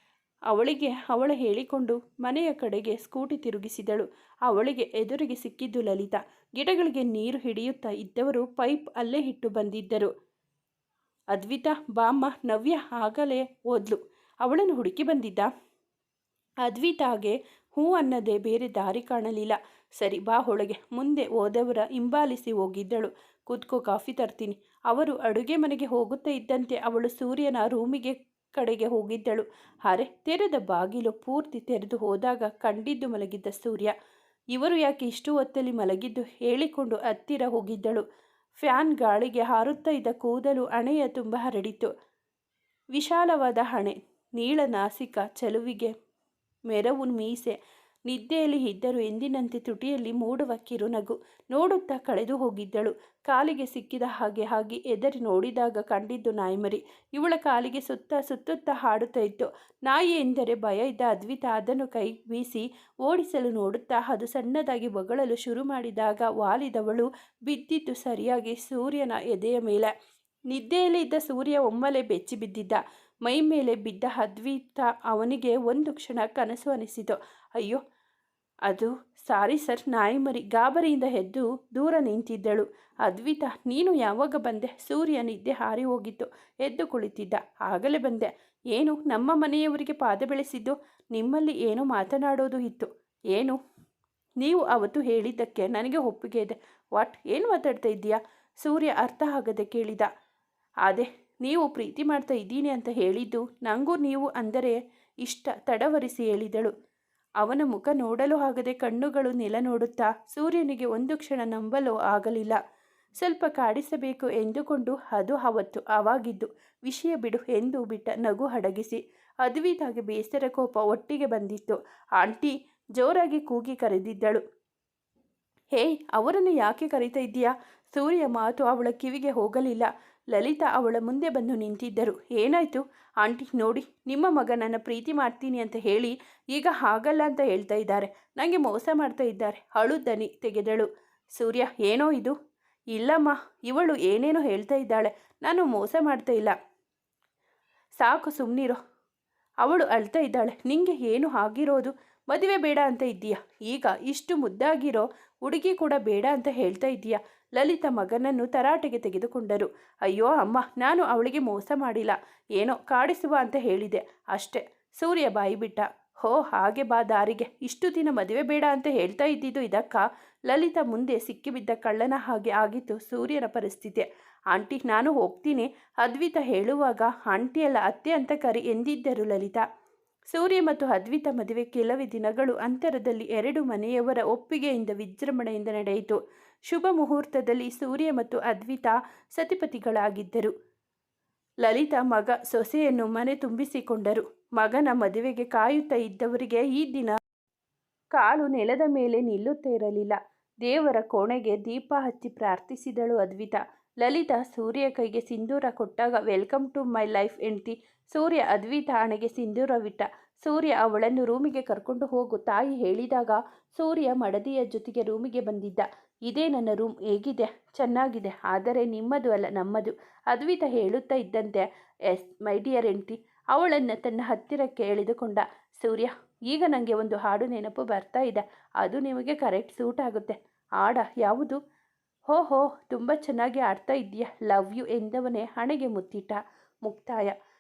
ಅವಳಿಗೆ, ಅವಳ ಹೇಳಿಕೊಂಡು ಮನೆಯ ಕಡೆಗೆ ಸ್ಕೂಟಿ ತಿರುಗಿಸಿದಳು. ಅವಳಿಗೆ ಎದುರಿಗೆ ಸಿಕ್ಕಿದ್ದು ಲಲಿತಾ. ಗಿಡಗಳಿಗೆ ನೀರು ಹಿಡಿಯುತ್ತಾ ಇದ್ದವರು ಪೈಪ್ ಅಲ್ಲೇ ಇಟ್ಟು ಬಂದಿದ್ದರು. ಅದ್ವಿತಾ, ಬಾಮ್ಮ, ನವ್ಯ ಆಗಲೇ ಓದ್ಲು ಅವಳನ್ನು ಹುಡುಕಿ ಬಂದಿದ್ದ? ಅದ್ವಿತಾಗೆ ಹೂ ಅನ್ನದೇ ಬೇರೆ ದಾರಿ ಕಾಣಲಿಲ್ಲ. ಸರಿ, ಬಾ ಒಳಗೆ ಮುಂದೆ ಹೋದವರ ಹಿಂಬಾಲಿಸಿ ಹೋಗಿದ್ದಳು. ಕೂತ್ಕೋ, ಕಾಫಿ ತರ್ತೀನಿ. ಅವರು ಅಡುಗೆ ಮನೆಗೆ ಹೋಗುತ್ತಾ ಇದ್ದಂತೆ ಅವಳು ಸೂರ್ಯನ ರೂಮಿಗೆ ಕಡೆಗೆ ಹೋಗಿದ್ದಳು. ಹರೆ ತೆರೆದ ಬಾಗಿಲು ಪೂರ್ತಿ ತೆರೆದು ಹೋದಾಗ ಕಂಡಿದ್ದು ಮಲಗಿದ್ದ ಸೂರ್ಯ. ಇವರು ಯಾಕೆ ಇಷ್ಟು ಹೊತ್ತಲ್ಲಿ ಮಲಗಿದ್ದು ಹೇಳಿಕೊಂಡು ಹತ್ತಿರ ಹೋಗಿದ್ದಳು. ಫ್ಯಾನ್ ಗಾಳಿಗೆ ಹಾರುತ್ತಾ ಇದ್ದ ಕೂದಲು ಹಣೆಯ ತುಂಬ ಹರಡಿತು. ವಿಶಾಲವಾದ ಹಣೆ, ನೀಳ ನಾಸಿಕ, ಚಲುವಿಗೆ ಮೆರವು ಮೀಸೆ. ನಿದ್ದೆಯಲ್ಲಿ ಇದ್ದರು. ಎಂದಿನಂತೆ ತುಟಿಯಲ್ಲಿ ಮೂಡುವ ಕಿರುನಗು ನೋಡುತ್ತಾ ಕಳೆದು ಹೋಗಿದ್ದಳು. ಕಾಲಿಗೆ ಸಿಕ್ಕಿದ ಹಾಗೆ ಹಾಗೆ ಎದರಿ ನೋಡಿದಾಗ ಕಂಡಿದ್ದು ನಾಯಿಮರಿ. ಇವಳ ಕಾಲಿಗೆ ಸುತ್ತ ಸುತ್ತುತ್ತಾ ಹಾಡುತ್ತಾ ಇತ್ತು. ನಾಯಿ ಎಂದರೆ ಭಯ ಇದ್ದ ಅದ್ವಿತ ಅದನ್ನು ಕೈ ಬೀಸಿ ಓಡಿಸಲು ನೋಡುತ್ತಾ ಅದು ಸಣ್ಣದಾಗಿ ಬೊಗಳಲು ಶುರು ಮಾಡಿದಾಗ ವಾಲಿದವಳು ಬಿದ್ದಿದ್ದು ಸರಿಯಾಗಿ ಸೂರ್ಯನ ಎದೆಯ ಮೇಲೆ. ನಿದ್ದೆಯಲ್ಲಿ ಇದ್ದ ಸೂರ್ಯ ಒಮ್ಮಲೆ ಬೆಚ್ಚಿ ಬಿದ್ದಿದ್ದ. ಮೈ ಮೇಲೆ ಬಿದ್ದ ಅದ್ವಿತ ಅವನಿಗೆ ಒಂದು ಕ್ಷಣ ಕನಸು ಅನಿಸಿತು. ಅಯ್ಯೋ ಅದು ಸಾರಿ ಸರ್. ನಾಯಿ ಮರಿ ಗಾಬರಿಯಿಂದ ಎದ್ದು ದೂರ ನಿಂತಿದ್ದಳು. ಅದ್ವಿತ, ನೀನು ಯಾವಾಗ ಬಂದೆ? ಸೂರ್ಯ ನಿದ್ದೆ ಹಾರಿ ಹೋಗಿತ್ತು. ಎದ್ದು ಕುಳಿತಿದ್ದ. ಆಗಲೇ ಬಂದೆ. ಏನು, ನಮ್ಮ ಮನೆಯವರಿಗೆ ಪಾದ ಬೆಳೆಸಿದ್ದು? ನಿಮ್ಮಲ್ಲಿ ಏನೋ ಮಾತನಾಡೋದು ಇತ್ತು? ಏನು? ನೀವು ಅವತ್ತು ಹೇಳಿದ್ದಕ್ಕೆ ನನಗೆ ಒಪ್ಪಿಗೆ ಇದೆ. ವಾಟ್? ಏನು ಮಾತಾಡ್ತಾ ಇದ್ದೀಯಾ? ಸೂರ್ಯ ಅರ್ಥ ಆಗದೆ ಕೇಳಿದ. ಅದೇ, ನೀವು ಪ್ರೀತಿ ಮಾಡ್ತಾ ಇದ್ದೀನಿ ಅಂತ ಹೇಳಿದ್ದು ನನಗೂ ನೀವು ಅಂದರೆ ಇಷ್ಟ ತಡವರಿಸಿ ಹೇಳಿದಳು. ಅವನ ಮುಖ ನೋಡಲು ಆಗದೆ ಕಣ್ಣುಗಳು ನೆಲ ನೋಡುತ್ತಾ ಸೂರ್ಯನಿಗೆ ಒಂದು ಕ್ಷಣ ನಂಬಲು ಆಗಲಿಲ್ಲ. ಸ್ವಲ್ಪ ಕಾಡಿಸಬೇಕು ಎಂದುಕೊಂಡು ಅದು ಅವತ್ತು ಅವಾಗಿದ್ದು, ವಿಷಯ ಬಿಡು ಎಂದು ಬಿಟ್ಟ ನಗು ಅಡಗಿಸಿ ಅದುವಿದಾಗಿ ಬೇಸರ ಕೋಪ ಒಟ್ಟಿಗೆ ಬಂದಿತ್ತು. ಆಂಟಿ, ಜೋರಾಗಿ ಕೂಗಿ ಕರೆದಿದ್ದಳು. ಹೇಯ್ ಅವರನ್ನು ಯಾಕೆ ಕರೀತಾ ಇದ್ದೀಯಾ? ಸೂರ್ಯ ಮಾತು ಅವಳ ಕಿವಿಗೆ ಹೋಗಲಿಲ್ಲ. ಲಲಿತಾ ಅವಳ ಮುಂದೆ ಬಂದು ನಿಂತಿದ್ದರು. ಏನಾಯಿತು? ಆಂಟಿ, ನೋಡಿ, ನಿಮ್ಮ ಮಗ ನನ್ನ ಪ್ರೀತಿ ಮಾಡ್ತೀನಿ ಅಂತ ಹೇಳಿ ಈಗ ಹಾಗಲ್ಲ ಅಂತ ಹೇಳ್ತಾ ಇದ್ದಾರೆ. ನನಗೆ ಮೋಸ ಮಾಡ್ತಾ ಇದ್ದಾರೆ. ಅಳು ದನಿ ತೆಗೆದಳು. ಸೂರ್ಯ, ಏನೋ ಇದು? ಇಲ್ಲಮ್ಮ, ಇವಳು ಏನೇನೋ ಹೇಳ್ತಾ ಇದ್ದಾಳೆ. ನಾನು ಮೋಸ ಮಾಡ್ತಾ ಇಲ್ಲ. ಸಾಕು ಸುಮ್ಮನಿರೋ ಅವಳು ಅಳ್ತಾ ಇದ್ದಾಳೆ. ನಿಂಗೆ ಏನು ಆಗಿರೋದು? ಮದುವೆ ಬೇಡ ಅಂತ ಇದ್ದೀಯಾ? ಈಗ ಇಷ್ಟು ಮುದ್ದಾಗಿರೋ ಹುಡುಗಿ ಕೂಡ ಬೇಡ ಅಂತ ಹೇಳ್ತಾ ಇದ್ದೀಯಾ? ಲಲಿತ ಮಗನನ್ನು ತರಾಟೆಗೆ ತೆಗೆದುಕೊಂಡರು. ಅಯ್ಯೋ ಅಮ್ಮ, ನಾನು ಅವಳಿಗೆ ಮೋಸ ಮಾಡಿಲ್ಲ. ಏನೋ ಕಾಡಿಸುವ ಅಂತ ಹೇಳಿದೆ. ಅಷ್ಟೆ. ಸೂರ್ಯ ಬಾಯಿ ಬಿಟ್ಟ. ಹೋ, ಹಾಗೆ ಬಾ ದಾರಿಗೆ. ಇಷ್ಟು ದಿನ ಮದುವೆ ಬೇಡ ಅಂತ ಹೇಳ್ತಾ ಇದ್ದಿದ್ದು ಇದಕ್ಕ? ಲಲಿತ ಮುಂದೆ ಸಿಕ್ಕಿಬಿದ್ದ ಕಳ್ಳನ ಹಾಗೆ ಆಗಿತ್ತು ಸೂರ್ಯನ ಪರಿಸ್ಥಿತಿ. ಆಂಟಿ, ನಾನು ಹೋಗ್ತೀನಿ. ಅದ್ವಿತ ಹೇಳುವಾಗ ಆಂಟಿಯಲ್ಲ ಅತ್ತೆ ಅಂತ ಕರಿ ಎಂದಿದ್ದರು ಲಲಿತಾ. ಸೂರ್ಯ ಮತ್ತು ಅದ್ವಿತ ಮದುವೆ ಕೆಲವೇ ದಿನಗಳು, ಅಂತರದಲ್ಲಿ ಎರಡು ಮನೆಯವರ ಒಪ್ಪಿಗೆಯಿಂದ ವಿಜೃಂಭಣೆಯಿಂದ ನಡೆಯಿತು. ಶುಭ ಮುಹೂರ್ತದಲ್ಲಿ ಸೂರ್ಯ ಮತ್ತು ಅದ್ವಿತಾ ಸತಿಪತಿಗಳಾಗಿದ್ದರು. ಲಲಿತಾ ಮಗ ಸೊಸೆಯನ್ನು ಮನೆ ತುಂಬಿಸಿಕೊಂಡರು. ಮಗನ ಮದುವೆಗೆ ಕಾಯುತ್ತಾ ಇದ್ದವರಿಗೆ ಈ ದಿನ ಕಾಲು ನೆಲದ ಮೇಲೆ ನಿಲ್ಲುತ್ತೇ ಇರಲಿಲ್ಲ. ದೇವರ ಕೋಣೆಗೆ ದೀಪ ಹಚ್ಚಿ ಪ್ರಾರ್ಥಿಸಿದಳು ಅದ್ವಿತಾ. ಲಲಿತಾ ಸೂರ್ಯ ಕೈಗೆ ಸಿಂಧೂರ ಕೊಟ್ಟಾಗ ವೆಲ್ಕಮ್ ಟು ಮೈ ಲೈಫ್ ಎಂಟಿ ಸೂರ್ಯ ಅದ್ವಿತಾ ಹಣೆಗೆ ಸಿಂಧೂರವಿಟ್ಟ ಸೂರ್ಯ ಅವಳನ್ನು ರೂಮಿಗೆ ಕರ್ಕೊಂಡು ಹೋಗು ತಾಯಿ ಹೇಳಿದಾಗ ಸೂರ್ಯ ಮಡದಿಯ ಜೊತೆಗೆ ರೂಮಿಗೆ ಬಂದಿದ್ದ. ಇದೇ ನನ್ನ ರೂಮ್ ಹೇಗಿದೆ, ಚೆನ್ನಾಗಿದೆ, ಆದರೆ ನಿಮ್ಮದು ಅಲ್ಲ, ನಮ್ಮದು. ಅದ್ವಿತ ಹೇಳುತ್ತಾ ಇದ್ದಂತೆ, ಎಸ್, ಮೈ ಡಿಯರ್ ಎಂಟಿ ಅವಳನ್ನು ತನ್ನ ಹತ್ತಿರಕ್ಕೆ ಎಳೆದುಕೊಂಡ ಸೂರ್ಯ, ಈಗ ನನಗೆ ಒಂದು ಹಾಡು ನೆನಪು ಬರ್ತಾ ಇದೆ. ಅದು ನಿಮಗೆ ಕರೆಕ್ಟ್ ಸೂಟ್ ಆಗುತ್ತೆ. ಆಡ ಯಾವುದು? ಹೋ ಹೋ, ತುಂಬ ಚೆನ್ನಾಗಿ ಆಡ್ತಾ ಇದೆಯಾ ಲವ್ ಯು ಎಂದವನೇ ಹಣೆಗೆ ಮುತ್ತಿಟ್ಟ ಮುಕ್ತಾಯ.